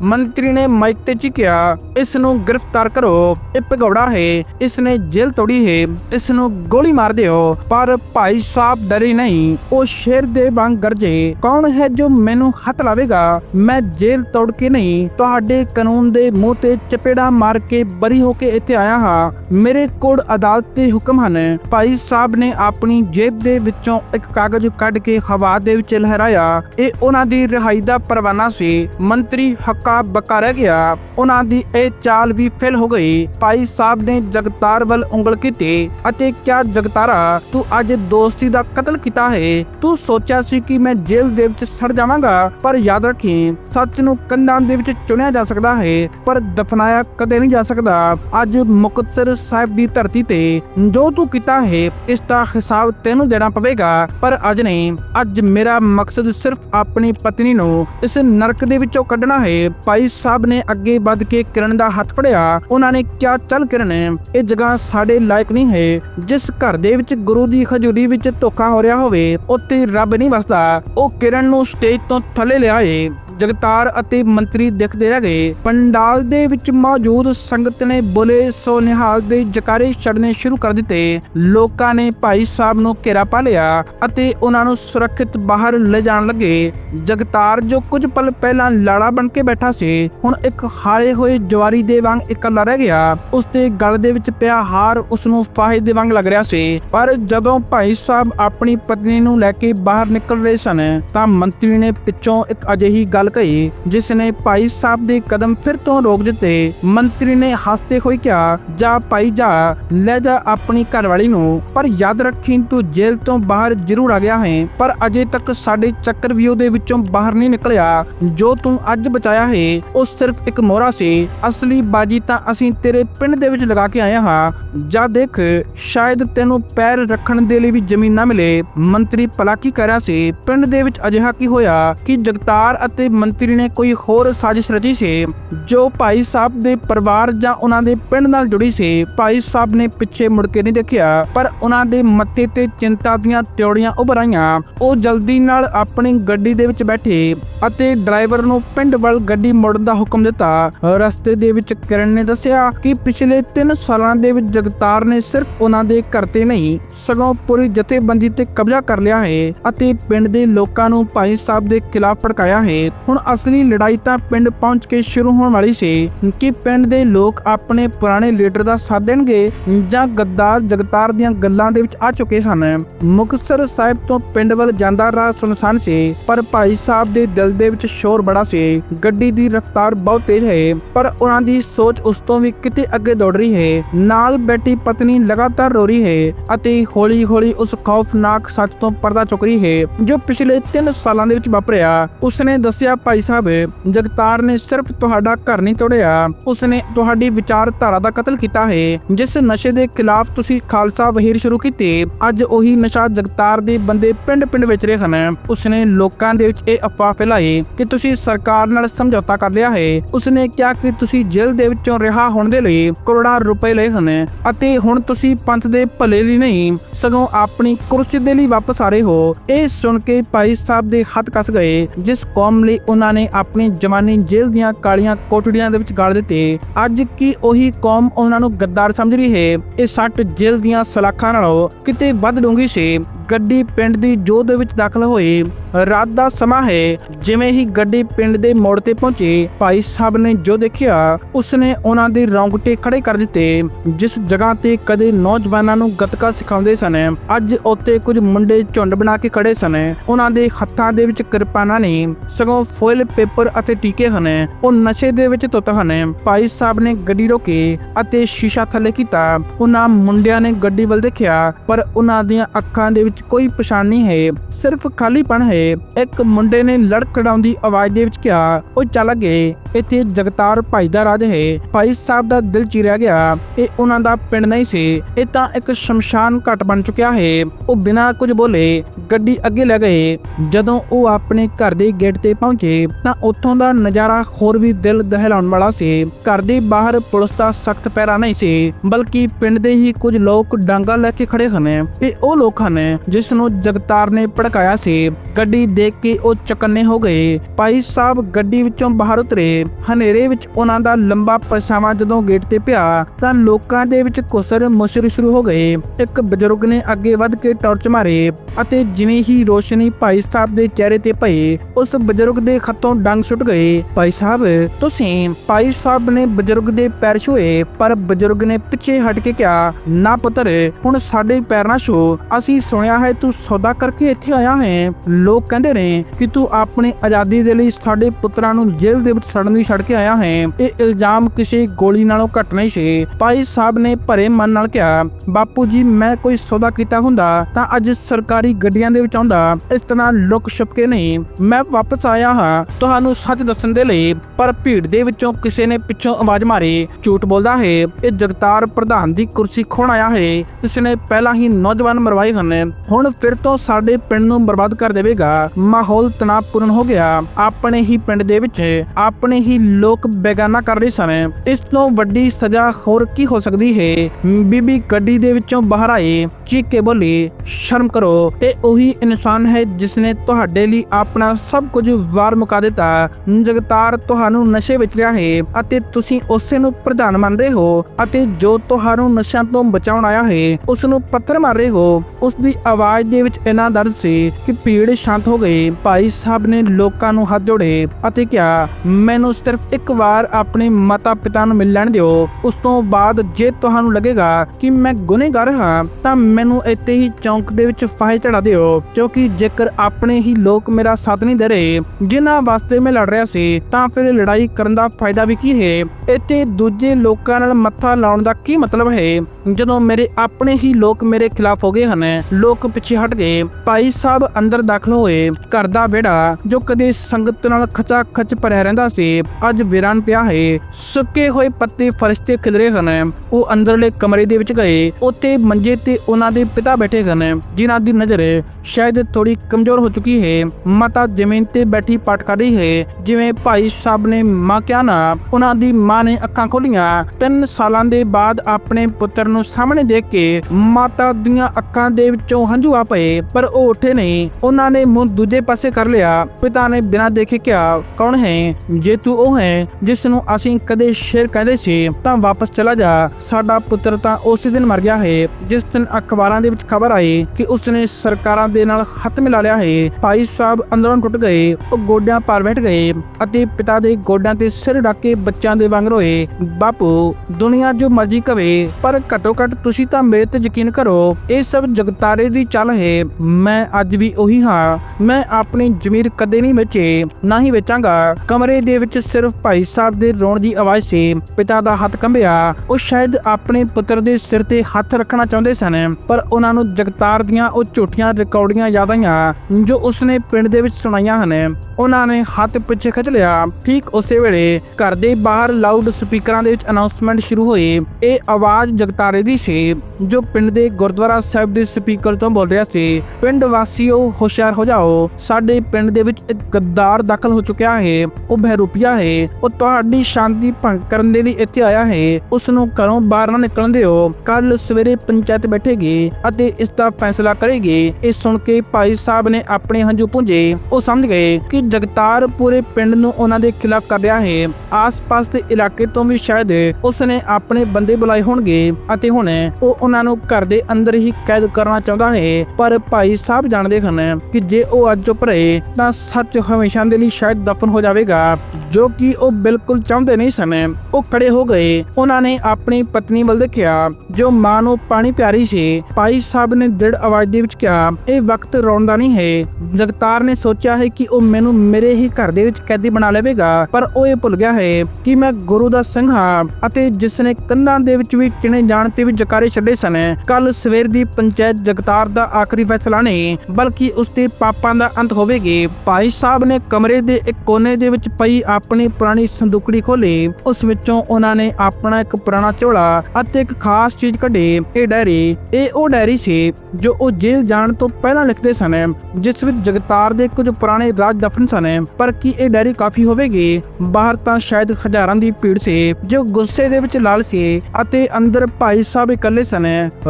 ਮੰਤਰੀ ਨੇ ਮਾਈਕ ਤੇ ਚੀਕਿਆ, ਇਸ ਨੂੰ ਗ੍ਰਿਫਤਾਰ ਕਰੋ। ਇਹ ਭਗੌੜਾ ਹੈ। ਇਸ ਨੇ ਜੇਲ੍ਹ ਤੋੜੀ ਹੈ। ਇਸ ਨੂੰ ਗੋਲੀ ਮਾਰ ਦਿਓ। ਪਰ ਭਾਈ ਸਾਹਿਬ ਡਰੇ ਨਹੀਂ। ਉਹ ਸ਼ੇਰ ਦੇ ਵਾਂਗ ਗਰਜੇ। ਕੌਣ ਹੈ ਜੋ ਮੈਨੂੰ ਹੱਥ ਲਾਵੇਗਾ? ਮੈਂ ਜੇਲ੍ਹ ਤੋੜ ਕੇ ਨਹੀਂ। ਤੁਹਾਡੇ ਕਾਨੂੰਨ ਦੇ ਮੂੰਹ ਤੇ ਚਪੇੜਾ ਮਾਰ ਕੇ ਬਰੀ ਹੋ ਕੇ ਇੱਥੇ ਆਇਆ ਹਾਂ। ਮੇਰੇ ਕੋਲ ਅਦਾਲਤ ਦੇ ਹੁਕਮ ਹਨ। ਭਾਈ ਸਾਹਿਬ ਨੇ ਆਪਣੀ ਜੇਬ ਦੇ ਵਿੱਚੋਂ ਇੱਕ ਕਾਗਜ਼ ਕੱਢ ਕੇ ਹਵਾ ਦੇ ਵਿੱਚ ਲਹਿਰਾਇਆ। ਇਹ ਉਹਨਾਂ ਦੀ ਰਿਹਾਈ ਦਾ ਪਰਵਾਨਾ ਸੀ। ਮੰਤਰੀ ਹੱਕਾ ਬੱਕਾ ਰਹਿ ਗਿਆ। ਉਹਨਾਂ ਦੀ ਇਹ ਚਾਲ ਵੀ ਫੇਲ ਹੋ ਗਈ। ਭਾਈ ਸਾਹਿਬ ਨੇ ਜਗਤਾਰ ਵੱਲ ਉਂਗਲ ਕੀਤੀ ਅਤੇ ਕਿਹਾ, ਜਗਤਾਰਾ, ਤੂੰ ਅੱਜ ਦੋਸਤੀ ਦਾ ਕਤਲ ਕੀਤਾ ਹੈ। ਤੂੰ ਸੋਚਿਆ ਸੀ ਕਿ ਮੈਂ ਜੇਲ੍ਹ ਦੇ ਵਿੱਚ ਸੜ ਜਾਵਾਂਗਾ, ਪਰ ਯਾਦ ਰੱਖੀ, ਸੱਚ ਨੂੰ ਕੰਧਾਂ ਦੇ ਵਿੱਚ ਚੁਣਿਆ ਜਾ ਸਕਦਾ ਹੈ, ਪਰ ਦਫਨਾਇਆ ਕਦੇ ਨਹੀਂ ਜਾ ਸਕਦਾ। ਅੱਜ ਮੁਕਤਸਰ ਸਾਹਿਬ ਦੀ ਧਰਤੀ ਤੇ ਜੋ ਤੂੰ ਕੀਤਾ ਹੈ, ਇਸ ਦਾ ਹਿਸਾਬ ਤੈਨੂੰ ਦੇਣਾ ਪਵੇਗਾ। ਪਰ ਅੱਜ ਨਹੀਂ, ਅੱਜ ਮੇਰਾ ਮਕਸਦ ਸਿਰਫ ਆਪਣੀ ਪਤਨੀ ਨੂੰ ਇਸ ਨਰਕ ਦੇ ਵਿੱਚੋਂ ਕੱਢਣਾ ਹੈ। ਭਾਈ ਸਾਹਿਬ ਨੇ ਅੱਗੇ ਵੱਧ ਕੇ ਕਿਰਨ ਦਾ ਹੱਥ ਫੜਿਆ। ਉਹਨਾਂ ਨੇ ਕਿਹਾ, ਚੱਲ ਕਿਰਨ, ਇਹ ਜਗ੍ਹਾ ਸਾਡੇ ਲਾਇਕ ਨਹੀਂ ਹੈ। ਜਿਸ ਘਰ ਦੇ ਵਿੱਚ ਗੁਰੂ ਦੀ ਖਜੂਰੀ ਵਿੱਚ ਧੋਖਾ ਹੋ ਰਿਹਾ ਹੋਵੇ, ਉੱਥੇ ਰੱਬ ਨਹੀਂ ਵਸਦਾ। ਉਹ ਕਿਰਨ ਨੂੰ ਸਟੇਜ ਤੋਂ ਥੱਲੇ ਲਿਆਏ। ਜਗਤਾਰ ਅਤੇ ਮੰਤਰੀ ਦਿਖਦੇ ਰਹਿ ਗਏ। ਪੰਡਾਲ ਦੇ ਵਿੱਚ ਮੌਜੂਦ ਸੰਗਤ ਨੇ ਬੋਲੇ ਸੋ ਨਿਹਾਲ ਦੇ ਜਕਾਰੇ ਛੜਨੇ ਸ਼ੁਰੂ ਕਰ ਦਿੱਤੇ। ਲੋਕਾਂ ਨੇ ਭਾਈ ਸਾਹਿਬ ਨੂੰ ਘੇਰਾ ਪਾ ਲਿਆ ਅਤੇ ਉਹਨਾਂ ਨੂੰ ਸੁਰੱਖਿਅਤ ਬਾਹਰ ਲੈ ਜਾਣ ਲੱਗੇ। ਜਗਤਾਰ ਜੋ ਕੁਝ ਪਲ ਪਹਿਲਾਂ ਲਾੜਾ ਬਣ ਕੇ ਬੈਠਾ ਸੀ, ਹੁਣ ਇੱਕ ਹਾਰੇ ਹੋਏ ਜਵਾਰੀ ਦੇ ਵਾਂਗ ਇਕੱਲਾ ਰਹਿ ਗਿਆ। ਉਸ ਦੇ ਗਲ ਦੇ ਵਿੱਚ ਪਿਆ ਹਾਰ ਉਸ ਨੂੰ ਫਾਹੇ ਦੇ ਵਾਂਗ ਲੱਗ ਰਿਹਾ ਸੀ। ਪਰ ਜਦੋਂ ਭਾਈ ਸਾਹਿਬ ਆਪਣੀ ਪਤਨੀ ਨੂੰ ਲੈ ਕੇ ਬਾਹਰ ਨਿਕਲ ਰਹੇ ਸਨ, ਤਾਂ ਮੰਤਰੀ ਨੇ ਪਿੱਛੋਂ ਇੱਕ ਅਜਿਹੀ ਗੱਲ ਕਹੀ ਜਿਸ ਨੇ ਭਾਈ ਸਾਹਿਬ ਦੇ ਕਦਮ ਫਿਰ ਤੋਂ ਰੋਕ ਦਿੱਤੇ, ਮੰਤਰੀ ਨੇ ਹੱਸਦੇ ਹੋਏ ਕਿਹਾ, ਜਾ ਭਾਈ, ਜਾ, ਲੈ ਜਾ ਆਪਣੀ ਘਰਵਾਲੀ ਨੂੰ, ਪਰ ਯਾਦ ਰੱਖੀ ਤੂੰ ਜੇਲ੍ਹ ਤੋਂ ਬਾਹਰ ਜ਼ਰੂਰ ਆ ਗਿਆ ਹੈ, ਪਰ ਅਜੇ ਤੱਕ ਸਾਡੇ ਚੱਕਰਵਿਊਹ ਦੇ ਵਿੱਚੋਂ ਬਾਹਰ ਨਹੀਂ ਨਿਕਲਿਆ। ਜੋ ਤੂੰ ਅੱਜ ਬਚਾਇਆ ਹੈ, ਉਹ ਸਿਰਫ ਇੱਕ ਮੋਹਰਾ ਸੀ। ਅਸਲੀ ਬਾਜੀ ਤਾਂ ਅਸੀਂ ਤੇਰੇ ਪਿੰਡ ਦੇ ਵਿੱਚ ਲਗਾ ਕੇ ਆਏ ਹਾਂ। ਜਾ ਦੇਖ, ਸ਼ਾਇਦ ਤੈਨੂੰ ਪੈਰ ਰੱਖਣ ਦੇ ਲਈ ਵੀ ਜ਼ਮੀਨ ਨਾ ਮਿਲੇ। ਮੰਤਰੀ ਭਲਾ ਕੀ ਕਰ ਰਿਹਾ ਸੀ। ਪਿੰਡ ਦੇ ਵਿੱਚ ਅਜਿਹਾ ਕੀ ਹੋਇਆ ਕਿ ਜਗਤਾਰ ਅਤੇ ਮੰਤਰੀ ਨੇ ਕੋਈ ਹੋਰ ਸਾਜ਼ਿਸ਼ ਰਚੀ ਸੀ, ਜੋ ਭਾਈ ਸਾਹਿਬ ਦੇ ਪਰਿਵਾਰ ਜਾਂ ਉਹਨਾਂ ਦੇ ਪਿੰਡ ਨਾਲ ਜੁੜੀ ਸੀ। ਭਾਈ ਸਾਹਿਬ ਨੇ ਪਿੱਛੇ ਮੁੜ ਕੇ ਨਹੀਂ ਦੇਖਿਆ, ਪਰ ਉਹਨਾਂ ਦੇ ਮੱਥੇ ਤੇ ਚਿੰਤਾ ਦੀਆਂ ਤਿਉੜੀਆਂ ਉੱਭਰ ਆਈਆਂ। ਉਹ ਜਲਦੀ ਨਾਲ ਆਪਣੀ ਗੱਡੀ ਦੇ ਵਿੱਚ ਬੈਠੇ ਅਤੇ ਡਰਾਈਵਰ ਨੂੰ ਪਿੰਡ ਵੱਲ ਗੱਡੀ ਮੋੜਨ ਦਾ ਹੁਕਮ ਦਿੱਤਾ। ਰਸਤੇ ਦੇ ਵਿੱਚ ਕਿਰਨ ਨੇ ਦੱਸਿਆ ਕਿ ਪਿਛਲੇ 3 ਸਾਲਾਂ ਦੇ ਵਿੱਚ ਜਗਤਾਰ ਨੇ ਸਿਰਫ ਉਹਨਾਂ ਦੇ ਘਰ ਤੇ ਨਹੀਂ, ਸਗੋਂ ਪੂਰੀ ਜਥੇਬੰਦੀ ਤੇ ਕਬਜ਼ਾ ਕਰ ਲਿਆ ਹੈ ਅਤੇ ਪਿੰਡ ਦੇ ਲੋਕਾਂ ਨੂੰ ਭਾਈ ਸਾਹਿਬ ਦੇ ਖਿਲਾਫ ਭੜਕਾਇਆ ਹੈ। ਹੁਣ ਅਸਲੀ ਲੜਾਈ ਤਾਂ ਪਿੰਡ ਪਹੁੰਚ ਕੇ ਸ਼ੁਰੂ ਹੋਣ ਵਾਲੀ ਸੀ ਕਿ ਪਿੰਡ ਦੇ ਲੋਕ ਆਪਣੇ ਪੁਰਾਣੇ ਲੀਡਰ ਦਾ ਸਾਥ ਦੇਣਗੇ ਜਾਂ ਗੱਦਾਰ ਜਗਤਾਰ ਦੀਆਂ ਗੱਲਾਂ ਦੇ ਵਿੱਚ ਆ ਚੁੱਕੇ ਸਨ। ਮੁਕਤਸਰ ਸਾਹਿਬ ਤੋਂ ਪਿੰਡ ਵੱਲ ਜਾਂਦਾ ਰਾਹ ਸੁਨਸਾਨ ਸੀ, ਪਰ ਭਾਈ ਸਾਹਿਬ ਦੇ ਦਿਲ ਦੇ ਵਿੱਚ ਸ਼ੋਰ ਬੜਾ ਸੀ। ਗੱਡੀ ਦੀ ਰਫ਼ਤਾਰ ਬਹੁਤ ਤੇਜ਼ ਹੈ ਪਰ ਉਹਨਾਂ ਦੀ ਸੋਚ ਉਸ ਤੋਂ ਵੀ ਕਿਤੇ ਅੱਗੇ ਦੌੜ ਰਹੀ ਹੈ ਨਾਲ ਬੈਠੀ ਪਤਨੀ ਲਗਾਤਾਰ ਰੋ ਰਹੀ ਹੈ ਅਤੇ ਹੌਲੀ-ਹੌਲੀ ਉਸ ਖੌਫਨਾਕ ਸੱਚ ਤੋਂ ਪਰਦਾ ਚੁੱਕ ਰਹੀ ਹੈ ਜੋ ਪਿਛਲੇ 3 ਸਾਲਾਂ ਦੇ ਵਿੱਚ ਵਾਪਰਿਆ। ਉਸਨੇ ਦੱਸਿਆ ਭਾਈ ਸਾਹਿਬ, ਜਗਤਾਰ ਨੇ ਸਿਰਫ ਤੁਹਾਡਾ ਘਰ ਨਹੀਂ ਤੋੜਿਆ, ਉਸਨੇ ਤੁਹਾਡੀ ਵਿਚਾਰਧਾਰਾ ਦਾ ਕਤਲ ਕੀਤਾ ਹੈ। ਜਿਸ ਨਸ਼ੇ ਦੇ ਖਿਲਾਫ ਤੁਸੀਂ ਖਾਲਸਾ ਵਹੀਰ ਸ਼ੁਰੂ ਕੀਤੀ, ਅੱਜ ਉਹੀ ਨਸ਼ਾ ਜਗਤਾਰ ਦੇ ਬੰਦੇ ਪਿੰਡ-ਪਿੰਡ ਵਿੱਚ ਰਹੇ ਹਨ। ਉਸਨੇ ਲੋਕਾਂ ਦੇ ਵਿੱਚ ਇਹ ਅਫਵਾਹ ਫੈਲਾਈ ਕਿ ਤੁਸੀਂ ਸਰਕਾਰ ਨਾਲ ਸਮਝੌਤਾ ਕਰ ਲਿਆ ਹੈ। ਉਸਨੇ ਕਿਹਾ ਕਿ ਤੁਸੀਂ ਜੇਲ੍ਹ ਦੇ ਵਿੱਚੋਂ ਰਿਹਾ ਹੋਣ ਦੇ ਲਈ ਕਰੋੜਾਂ ਰੁਪਏ ਲਏ ਹਨ ਅਤੇ ਹੁਣ ਤੁਸੀਂ ਪੰਥ ਦੇ ਭਲੇ ਲਈ ਨਹੀਂ, ਸਗੋਂ ਆਪਣੀ ਕੁਰਸੀ ਦੇ ਲਈ ਵਾਪਸ ਆ ਰਹੇ ਹੋ। ਇਹ ਸੁਣ ਕੇ ਭਾਈ ਸਾਹਿਬ ਦੇ ਹੱਥ ਕੱਸ ਗਏ, ਜਿਸ ਕੌਮ ਲਈ ਉਹਨਾਂ ਨੇ ਆਪਣੀ ਜਵਾਨੀ ਜੇਲ੍ਹ ਦੀਆਂ ਕਾਲੀਆਂ ਕੋਠੜੀਆਂ ਦੇ ਵਿੱਚ ਗਾਲ ਦਿੱਤੇ। ਅੱਜ ਕੀ ਉਹੀ ਕੌਮ ਉਹਨਾਂ ਨੂੰ ਗੱਦਾਰ ਸਮਝ ਰਹੀ ਹੈ? ਇਹ ਸੱਟ ਜੇਲ੍ਹ ਦੀਆਂ ਸਲਾਖਾਂ ਨਾਲੋਂ ਕਿਤੇ ਵੱਧ ਡੂੰਘੀ ਸੀ। ਗੱਡੀ ਪਿੰਡ ਦੀ ਜੋਧ ਦੇ ਵਿੱਚ ਦਾਖਲ ਹੋਈ। ਰਾਤ ਦਾ ਸਮਾਂ ਹੈ। ਜਿਵੇਂ ਹੀ ਗੱਡੀ ਪਿੰਡ ਦੇ ਮੋੜ ਤੇ ਪਹੁੰਚੀ, ਭਾਈ ਸਾਹਿਬ ਨੇ ਜੋ ਦੇਖਿਆ, ਉਸਨੇ ਉਹਨਾਂ ਦੇ ਰੌਂਗਟੇ ਖੜੇ ਕਰ ਦਿੱਤੇ, ਜਿਸ ਜਗ੍ਹਾ ਤੇ ਕਦੇ ਨੌਜਵਾਨਾਂ ਨੂੰ ਗੱਤਕਾ ਸਿਖਾਉਂਦੇ ਸਨ। ਅੱਜ ਉੱਥੇ ਕੁਝ ਮੁੰਡੇ ਝੁੰਡ ਬਣਾ ਕੇ ਖੜੇ ਸਨ। ਉਹਨਾਂ ਦੇ ਹੱਥਾਂ ਦੇ ਵਿੱਚ ਕਿਰਪਾਨਾਂ ਨਹੀਂ ਸਗੋਂ ਫੋਇਲ ਪੇਪਰ ਅਤੇ ਟੀਕੇ ਹਨ। ਉਹ ਨਸ਼ੇ ਦੇ ਵਿੱਚ ਤੁੱਤ ਹਨ। ਭਾਈ ਸਾਹਿਬ ਨੇ ਗੱਡੀ ਰੋਕੀ ਅਤੇ ਸ਼ੀਸ਼ਾ ਥੱਲੇ ਕੀਤਾ। ਉਹਨਾਂ ਮੁੰਡਿਆਂ ਨੇ ਗੱਡੀ ਵੱਲ ਦੇਖਿਆ, ਪਰ ਉਹਨਾਂ ਦੀਆਂ ਅੱਖਾਂ ਦੇ ਵਿੱਚ ਕੋਈ ਪਛਾਣ ਨਹੀਂ ਹੈ। ਸਿਰਫ ਖਾਲੀਪਣ ਹੈ। ਇੱਕ ਮੁੰਡੇ ਨੇ ਲੜਕੜਾਉਂਦੀ ਆਵਾਜ਼ ਦੇ ਵਿੱਚ ਕਿਹਾ ਉਹ ਚੱਲ ਗਏ ਇੱਥੇ ਜਗਤਾਰ ਭਾਈ ਦਾ ਰਾਜ ਹੈ। ਭਾਈ ਸਾਹਿਬ ਦਾ ਦਿਲ ਚੀਰਿਆ ਗਿਆ। ਇਹ ਉਹਨਾਂ ਦਾ ਪਿੰਡ ਨਹੀਂ ਸੀ। ਇਹ ਤਾਂ ਇੱਕ ਸ਼ਮਸ਼ਾਨ ਘਾਟ ਬਣ ਚੁੱਕਿਆ ਹੈ। ਉਹ ਬਿਨਾਂ ਕੁਝ ਬੋਲੇ ਗੱਡੀ ਅੱਗੇ ਲੈ ਗਏ। ਜਦੋਂ ਉਹ ਆਪਣੇ ਘਰ ਦੇ ਗੇਟ ਤੇ ਪਹੁੰਚ ਤਾਂ ਉੱਥੋਂ ਦਾ ਨਜ਼ਾਰਾ ਹੋਰ ਵੀ ਦਿਲ ਦਹਿਲਾਉਣ ਵਾਲਾ ਸੀ। ਘਰ ਦੇ ਬਾਹਰ ਪੁਲਿਸ ਦਾ ਸਖਤ ਪਹਿਰਾ ਨਹੀਂ ਸੀ, ਬਲਕਿ ਪਿੰਡ ਦੇ ਹੀ ਕੁਝ ਲੋਕ ਡਾਂਗਾ ਲੈ ਕੇ ਖੜੇ ਹਨ ਇਹ ਉਹ ਲੋਕ ਹਨ ਜਿਸ ਨੂੰ ਜਗਤਾਰ ਨੇ ਭੜਕਾਇਆ ਸੀ। ਗੱਡੀ ਦੇਖ ਕੇ ਉਹ ਚਕੰਨੇ ਹੋ ਗਏ। ਭਾਈ ਸਾਹਿਬ ਗੱਡੀ ਵਿੱਚੋਂ ਬਾਹਰ ਉਤਰੇ। ਹਨੇਰੇ ਵਿੱਚ ਉਹਨਾਂ ਦਾ ਲੰਬਾ ਪਰਛਾਵਾਂ ਜਦੋਂ ਗੇਟ ਤੇ ਪਿਆ, ਤਾਂ ਲੋਕਾਂ ਦੇ ਵਿੱਚ ਕੁਸਰ ਮੁਸ਼ਰ ਸ਼ੁਰੂ ਹੋ ਗਏ। ਇੱਕ ਬਜ਼ੁਰਗ ਨੇ ਅੱਗੇ ਵੱਧ ਕੇ ਟਾਰਚ ਮਾਰੇ ਅਤੇ ਜਿਵੇਂ ਹੀ ਰੋਸ਼ਨੀ ਭਾਈ ਸਾਹਿਬ ਦੇ ਚਿਹਰੇ ਤੇ ਪਈ, ਉਸ ਬਜ਼ੁਰਗ ਦੇ ਖੱਤੋਂ ਡੰਗ ਸੁੱਟ ਗਏ। ਭਾਈ ਸਾਹਿਬ, ਤੁਸੀਂ ਭਾਈ ਸਾਹਿਬ ਨੇ ਬਜ਼ੁਰਗ ਦੇ ਪੈਰ ਛੋਏ, ਪਰ ਬਜ਼ੁਰਗ ਨੇ ਪਿੱਛੇ ਹਟ ਕੇ ਕਿਹਾ, ਨਾ ਪੁੱਤਰ, ਹੁਣ ਸਾਡੇ ਪੈਰ ਨਾ ਛੂ ਅਸੀਂ ਸੁਣਿਆ ਹੈ ਤੂੰ ਸੌਦਾ ਕਰਕੇ ਇੱਥੇ ਆਇਆ ਹੈ। ਲੋਕ ਕਹਿੰਦੇ ਨੇ ਕਿ ਤੂੰ ਆਪਣੀ ਆਜ਼ਾਦੀ ਦੇ ਲਈ ਸਾਡੇ ਪੁੱਤਰਾਂ ਨੂੰ ਜੇਲ੍ਹ ਦੇ ਵਿੱਚ ਸੜਨ ਲਈ ਛੱਡ ਕੇ ਆਇਆ ਹੈ। ਇਹ ਇਲਜ਼ਾਮ ਕਿਸੇ ਗੋਲੀ ਨਾਲੋਂ ਘੱਟ ਨਹੀਂ ਸੀ। ਭਾਈ ਸਾਹਿਬ ਨੇ ਭਰੇ ਮਨ ਨਾਲ ਕਿਹਾ, ਬਾਪੂ ਜੀ, ਮੈਂ ਕੋਈ ਸੌਦਾ ਕੀਤਾ ਹੁੰਦਾ ਤਾਂ ਅੱਜ ਸਰਕਾਰੀ ਗੱਡੀਆਂ ਦੇ ਵਿੱਚ ਆਉਂਦਾ। ਇਸ ਤਰ੍ਹਾਂ ਲੁਕ ਛੁਪ ਕੇ ਨਹੀਂ। ਮੈਂ ਵਾਪਸ ਆਇਆ ਹਾਂ, ਤੁਹਾਨੂੰ ਸੱਚ ਦੱਸਣ ਦੇ ਲਈ ਪਰ ਭੀੜ ਦੇ ਵਿੱਚੋਂ ਕਿਸੇ ਨੇ ਪਿੱਛੋਂ ਆਵਾਜ਼ ਮਾਰੀ। ਝੂਠ ਬੋਲਦਾ ਹੈ, ਇਹ ਜਗਤਾਰ ਪ੍ਰਧਾਨ ਦੀ ਕੁਰਸੀ ਖੋਣ ਆਇਆ ਹੈ ਇਸ ਨੇ ਪਹਿਲਾਂ ਹੀ ਨੌਜਵਾਨ ਮਰਵਾਏ ਹਨ। ਹੁਣ ਫਿਰ ਤੋਂ ਸਾਡੇ ਪਿੰਡ ਨੂੰ ਬਰਬਾਦ ਕਰ ਦੇਵੇਗਾ। ਮਾਹੌਲ ਤਣਾਅਪੂਰਨ ਹੋ ਗਿਆ। ਆਪਣੇ ਹੀ ਪਿੰਡ ਦੇ ਵਿੱਚ, ਆਪਣੇ ਹੀ ਲੋਕ ਬੇਗਾਨਾ ਕਰ ਰਹੇ ਸਨ। ਇਸ ਤੋਂ ਵੱਡੀ ਸਜ਼ਾ ਹੋਰ ਕੀ ਹੋ ਸਕਦੀ ਹੈ? ਬੀਬੀ ਗੱਡੀ ਦੇ ਵਿੱਚੋਂ ਬਾਹਰ ਆਏ, ਚੀਕ ਕੇ ਬੋਲੀ, ਸ਼ਰਮ ਕਰੋ, ਇਹ ਉਹੀ ਇਨਸਾਨ ਹੈ ਜਿਸ ਨੇ ਤੁਹਾਡੇ ਲਈ ਆਪਣਾ ਸਭ ਕੁਝ ਵਾਰ ਮੁਕਾ ਦਿੱਤਾ। ਜਗਤਾਰ, ਤੁਹਾਨੂੰ ਨਸ਼ੇ ਵਿੱਚ ਰਿਹਾ ਹੈ ਅਤੇ ਤੁਸੀਂ ਉਸੇ ਨੂੰ ਪ੍ਰਧਾਨ ਮੰਨ ਹੋ ਅਤੇ ਜੋ ਤੁਹਾਨੂੰ ਨਸ਼ਿਆਂ ਤੋਂ ਬਚਾਉਣ ਆਇਆ ਹੈ ਉਸ ਨੂੰ ਪੱਥਰ ਮਾਰ ਰਹੇ ਹੋ। ਉਸ ਦੀ ਆਵਾਜ਼ ਦੇ ਵਿੱਚ ਇੰਨਾ ਦਰਦ ਸੀ ਕਿ ਭੀੜ ਸ਼ਾਂਤ ਹੋ ਗਈ। ਭਾਈ ਸਾਹਿਬ ਨੇ ਲੋਕਾਂ ਨੂੰ ਹੱਥ ਜੋੜੇ ਅਤੇ ਕਿਹਾ, ਮੈਨੂੰ ਸਿਰਫ ਇੱਕ ਵਾਰ ਆਪਣੇ ਮਾਤਾ ਪਿਤਾ ਨੂੰ ਮਿਲ ਲੈਣ ਦਿਓ। ਉਸ ਤੋਂ ਬਾਅਦ ਜੇ ਤੁਹਾਨੂੰ ਲੱਗੇਗਾ ਕਿ ਮੈਂ ਗੁਨੇਗਾਰ ਹਾਂ, ਤਾਂ ਮੈਨੂੰ ਇੱਥੇ ਹੀ ਚੌਂਕ ਦੇ ਵਿੱਚ ਫਾਹੇ ਚੜਾ ਦਿਓ, ਕਿਉਂਕਿ ਜੇਕਰ ਆਪਣੇ ਹੀ ਲੋਕ ਮੇਰਾ ਸਾਥ ਨਹੀਂ ਦੇ ਰਹੇ ਜਿਨ੍ਹਾਂ ਵਾਸਤੇ ਮੈਂ ਲੜ ਰਿਹਾ ਸੀ, ਤਾਂ ਫਿਰ ਲੜਾਈ ਕਰਨ ਦਾ ਫਾਇਦਾ ਵੀ ਕੀ ਹੈ? ਇੱਥੇ ਦੂਜੇ ਲੋਕਾਂ ਨਾਲ ਮੱਥਾ ਲਾਉਣ ਦਾ ਕੀ ਮਤਲਬ ਹੈ? ਜਦੋਂ ਮੇਰੇ ਆਪਣੇ ਹੀ ਲੋਕ ਮੇਰੇ ਖਿਲਾਫ ਹੋ ਗਏ ਹਨ, ਲੋਕ ਪਿੱਛੇ ਹਟ ਗਏ, ਭਾਈ ਸਾਹਿਬ ਅੰਦਰ ਦਾਖਲ ਹੋਏ, ਘਰ ਦਾ ਵਿਹੜਾ, ਜੋ ਕਦੇ ਸੰਗਤ ਨਾਲ ਖਚਾ ਖਚ ਭਰਿਆ ਰਹਿੰਦਾ ਸੀ, ਅੱਜ ਵੀਰਾਨ ਪਿਆ ਹੈ। ਸੁੱਕੇ ਹੋਏ ਪੱਤੇ ਫਰਸ਼ ਤੇ ਖਿਲਰੇ ਹਨ। ਉਹ ਅੰਦਰਲੇ ਕਮਰੇ ਦੇ ਵਿੱਚ ਗਏ, ਉੱਥੇ ਮੰਜੇ ਤੇ ਉਹਨਾਂ ਦੇ ਪਿਤਾ ਬੈਠੇ ਹਨ, ਜਿਨ੍ਹਾਂ ਦੀ ਨਜ਼ਰ ਸ਼ਾਇਦ ਥੋੜੀ ਕਮਜ਼ੋਰ ਹੋ ਚੁੱਕੀ ਹੈ। ਮਾਤਾ ਜ਼ਮੀਨ ਤੇ ਬੈਠੀ ਪਾਠ ਕਰ ਰਹੀ ਹੈ। ਜਿਵੇਂ ਭਾਈ ਸਾਹਿਬ ਨੇ ਮਾਂ ਕਿਹਾ ਨਾ, ਉਹਨਾਂ ਦੀ ਮਾਂ ਨੇ ਅੱਖਾਂ ਖੋਲੀਆਂ। ਤਿੰਨ ਸਾਲਾਂ ਦੇ ਬਾਅਦ ਆਪਣੇ ਪੁੱਤਰ ਨੂੰ ਸਾਹਮਣੇ ਦੇਖ ਕੇ ਮਾਤਾ ਦੀਆਂ ਅੱਖਾਂ ਦੇ ਵਿੱਚੋਂ ਹੰਝੂ ਆ ਪਏ, ਪਰ ਉਹ ਉੱਠੇ ਨਹੀਂ। ਉਹਨਾਂ ਨੇ ਮੂੰਹ ਦੂਜੇ ਪਾਸੇ ਕਰ ਲਿਆ। ਪਿਤਾ ਨੇ ਬਿਨਾਂ ਦੇਖੇ ਕਿਹਾ, ਕੌਣ ਹੈ? ਜੇ ਤੂੰ ਉਹ ਹੈ, ਜਿਸ ਨੂੰ ਅਸੀਂ ਕਦੇ ਸ਼ੇਰ ਕਹਿੰਦੇ ਸੀ, ਤਾਂ ਵਾਪਸ ਚਲਾ ਜਾ। ਸਾਡਾ ਪੁੱਤਰ ਤਾਂ ਉਸੇ ਦਿਨ ਮਰ ਗਿਆ ਹੈ। ਜਿਸ ਦਿਨ ਅਖਬਾਰਾਂ ਦੇ ਵਿੱਚ ਖਬਰ ਆਈ ਕਿ ਉਸਨੇ ਸਰਕਾਰਾਂ ਦੇ ਨਾਲ ਹੱਥ ਮਿਲਾ ਲਿਆ ਹੈ। ਭਾਈ ਸਾਹਿਬ ਅੰਦਰੋਂ ਟੁੱਟ ਗਏ। ਉਹ ਗੋਡਿਆਂ ਪਰ ਬੈਠ ਗਏ ਅਤੇ ਪਿਤਾ ਦੇ ਗੋਡਿਆਂ ਤੇ ਸਿਰ ਰੱਖ ਕੇ ਬੱਚਿਆਂ ਦੇ ਵਾਂਗ ਰੋਏ, ਬਾਪੂ, ਦੁਨੀਆ ਜੋ ਮਰਜ਼ੀ ਕਵੇ, ਪਰ ਘੱਟੋ ਘੱਟ ਤੁਸੀਂ ਤਾਂ ਮੇਰੇ ਤੇ ਯਕੀਨ ਕਰੋ, ਇਹ ਸਭ ਜਗਤਾਰੇ ਦੀ ਚੱਲ ਹੈ। ਮੈਂ ਅੱਜ ਵੀ ਉਹੀ ਹਾਂ। ਮੈਂ ਆਪਣੀ ਜ਼ਮੀਰ ਕਦੇ ਨਹੀਂ ਵੇਚੇ, ਨਾ ਹੀ ਵੇਚਾਂਗਾ। ਕਮਰੇ ਦੇ ਵਿੱਚ ਸਿਰਫ ਭਾਈ ਸਾਹਿਬ ਦੇ ਰੋਣ ਦੀ ਆਵਾਜ਼ ਸੀ। ਪਿਤਾ ਦਾ ਹੱਥ ਕੰਬਿਆ। ਉਹ ਸ਼ਾਇਦ ਆਪਣੇ ਪੁੱਤਰ ਦੇ ਸਿਰ ਤੇ ਹੱਥ ਰੱਖਣਾ ਚਾਹੁੰਦੇ ਸਨ, ਪਰ ਉਹਨਾਂ ਨੂੰ ਜਗਤਾਰ ਦੀਆਂ ਉਹ ਝੂਠੀਆਂ ਰਿਕਾਰਡਿੰਗਾਂ ਯਾਦ ਆਈਆਂ, ਜੋ ਉਸਨੇ ਪਿੰਡ ਦੇ ਵਿੱਚ ਸੁਣਾਈਆਂ ਹਨ। ਉਹਨਾਂ ਨੇ ਹੱਥ ਪਿੱਛੇ ਖਿੱਚ ਲਿਆ। ਠੀਕ ਉਸੇ ਵੇਲੇ ਘਰ ਦੇ ਬਾਹਰ ਲਾਊਡ ਸਪੀਕਰਾਂ ਦੇ ਵਿੱਚ ਅਨਾਉਂਸਮੈਂਟ ਸ਼ੁਰੂ ਹੋਈ। ਇਹ ਆਵਾਜ਼ ਜਗਤਾਰੇ ਦੀ ਸੀ, ਜੋ ਪਿੰਡ ਦੇ ਗੁਰਦੁਆਰਾ ਸਾਹਿਬ ਦੇ ਸਪੀਕਰ ਤੋਂ ਬੋਲ ਰਿਹਾ ਸੀ। ਪਿੰਡ ਵਾਸੀਓ, ਹੁਸ਼ਿਆਰ ਹੋ ਜਾਓ। ਸਾਡੇ ਪਿੰਡ ਦੇ ਵਿੱਚ ਇੱਕ ਗੱਦਾਰ ਦਾਖਲ ਹੋ ਚੁੱਕਿਆ ਹੈ। ਉਹ ਬਹਿਰੂਪੀਆ ਹੈ। ਉਹ ਤੁਹਾਡੀ ਸ਼ਾਂਤੀ ਭੰਗ ਕਰਨ ਦੇ ਲਈ ਇੱਥੇ ਆਇਆ ਹੈ। ਉਸ ਨੂੰ ਘਰੋਂ ਬਾਹਰ ਨਾ ਨਿਕਲਣ ਦਿਓ। ਕੱਲ ਸਵੇਰੇ ਪੰਚਾਇਤ ਬੈਠੇਗੀ ਅਤੇ ਇਸ ਦਾ ਫੈਸਲਾ ਕਰੇਗੀ। ਇਹ ਸੁਣ ਕੇ ਭਾਈ ਸਾਹਿਬ ਨੇ ਆਪਣੇ ਹੰਝੂ ਪੁੰਝੇ। ਉਹ ਸਮਝ ਗਏ ਕਿ ਜਗਤਾਰ ਪੂਰੇ ਪਿੰਡ ਨੂੰ ਉਹਨਾਂ ਦੇ ਖਿਲਾਫ ਕਰ ਰਿਹਾ ਹੈ। ਆਸ-ਪਾਸ ਦੇ ਇਲਾਕੇ ਤੋਂ ਵੀ ਸ਼ਾਇਦ ਉਸ ਨੇ ਆਪਣੇ ਬੰਦੇ ਬੁਲਾਏ ਹੋਣਗੇ ਅਤੇ ਹੁਣ ਉਹ ਉਹਨਾਂ ਨੂੰ ਘਰ ਦੇ ਅੰਦਰ ਹੀ ਕੈਦ ਕਰਨਾ ਚਾਹੁੰਦਾ ਹੈ। ਪਰ ਭਾਈ ਸਾਹਿਬ ਜਾਣਦੇ ਹਨ ਕਿ ਜੇ ਉਹ ਅੱਜ ਚੁੱਪ ਰਹੇ, ਤਾਂ ਸੱਚ ਹਮੇਸ਼ਾ ਦੇ ਲਈ ਸ਼ਾਇਦ ਦਫਨ ਹੋ ਜਾਵੇਗਾ, ਜੋ ਕਿ ਉਹ ਬਿਲਕੁਲ ਚਾਹੁੰਦੇ ਨਹੀਂ ਸਨ। ਉਹ ਖੜੇ ਹੋ ਗਏ। ਉਹਨਾਂ ਨੇ ਆਪਣੀ ਪਤਨੀ ਵੱਲ ਦੇਖਿਆ, ਜੋ ਮਾਂ ਨੂੰ ਪਾਣੀ ਪਿਆਰੀ ਸੀ। ਭਾਈ ਸਾਹਿਬ ਨੇ ਦ੍ਰਿੜ ਆਵਾਜ਼ ਦੇ ਵਿੱਚ ਕਿਹਾ, ਇਹ ਵਕਤ ਰੋਣ ਦਾ ਨਹੀਂ ਹੈ। ਜਗਤਾਰ ਨੇ ਸੋਚਿਆ ਹੈ ਕਿ ਉਹ ਮੈਨੂੰ ਮੇਰੇ ਹੀ ਘਰ ਦੇ ਵਿੱਚ ਕੈਦੀ ਬਣਾ ਲਵੇਗਾ। ਪਰ ਉਹ ਇਹ ਭੁੱਲ ਗਿਆ ਹੈ ਕਿ ਮੈਂ ਗੁਰੂ ਦਾ ਸਿੰਘ ਹਾਂ ਅਤੇ ਜਿਸ ਨੇ ਕੰਧਾਂ ਦੇ ਵਿੱਚ ਵੀ ਚਿਣੇ ਜਾਣ ਤੇ ਵੀ ਜਕਾਰੇ ਛੱਡੇ ਸਨ ਕੱਲ ਸਵੇਰ ਦੀ ਪੰਚਾਇਤ ਜਗਤਾਰ ਦਾ ਆਖਰੀ ਫੈਸਲਾ ਨਹੀਂ, ਬਲਕਿ ਉਸ ਦੇ ਪਾਪਾਂ ਦਾ ਅੰਤ ਹੋਵੇਗੀ। ਭਾਈ ਸਾਹਿਬ ਨੇ ਕਮਰੇ ਦੇ ਇੱਕ ਕੋਨੇ ਦੇ ਵਿੱਚ ਪਈ ਆਪਣੀ ਪੁਰਾਣੀ ਸੰਦੂਕੜੀ ਖੋਲੀ ਉਸ ਵਿੱਚੋਂ ਉਹਨਾਂ ਨੇ ਆਪਣਾ ਇੱਕ ਪੁਰਾਣਾ ਝੋਲਾ ਅਤੇ ਇੱਕ ਖਾਸ ਚੀਜ਼ ਕੱਢੀ, ਇਹ ਡਾਇਰੀ ਇਹ ਉਹ ਡਾਇਰੀ ਸੀ ਜੋ ਉਹ ਜੇਲ੍ਹ ਜਾਣ ਤੋਂ ਪਹਿਲਾਂ ਲਿਖਦੇ ਸਨ, ਜਿਸ ਵਿੱਚ ਜਗਤਾਰ ਦੇ ਕੁਝ ਪੁਰਾਣੇ ਰਾਜ ਦਫਨ ਸਨ, ਪਰ ਕੀ ਇਹ ਡਾਇਰੀ ਕਾਫੀ ਹੋਵੇਗੀ? ਬਾਹਰ ਤਾਂ ਸ਼ਾਇਦ ਹਜ਼ਾਰਾਂ ਦੀ ਭੀੜ ਸੀ, ਜੋ ਗੁੱਸੇ ਦੇ ਵਿੱਚ ਲਾਲ ਸੀ ਅਤੇ ਅੰਦਰ ਭਾਈ ਸਾਹਿਬ ਇਕੱਲੇ ਸਨ।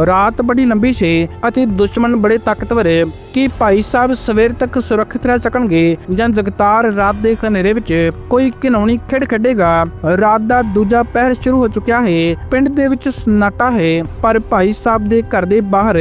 ਰਾਤ ਬੜੀ ਲੰਬੀ ਸੀ ਅਤੇ ਦੁਸ਼ਮਣ ਬੜੇ ਤਾਕਤਵਰ ਕੀ ਭਾਈ ਸਾਹਿਬ ਸਵੇਰ ਤੱਕ ਸੁਰੱਖਿਅਤ ਰਹਿ ਸਕਣਗੇ? ਜਾਂ ਜਗਤਾਰ ਰਾਤ ਦੇ ਹਨੇਰੇ ਵਿੱਚ ਕੋਈ ਘਿਨੌਣੀ ਖੇਡ ਖੇਡੇਗਾ? ਰਾਤ ਦਾ ਦੂਜਾ ਪਹਿਰ ਸ਼ੁਰੂ ਹੋ ਚੁੱਕਿਆ ਹੈ, ਪਿੰਡ ਦੇ ਵਿੱਚ ਸਨਾਟਾ ਹੈ, ਪਰ ਭਾਈ ਸਾਹਿਬ ਦੇ ਘਰ ਦੇ ਬਾਹਰ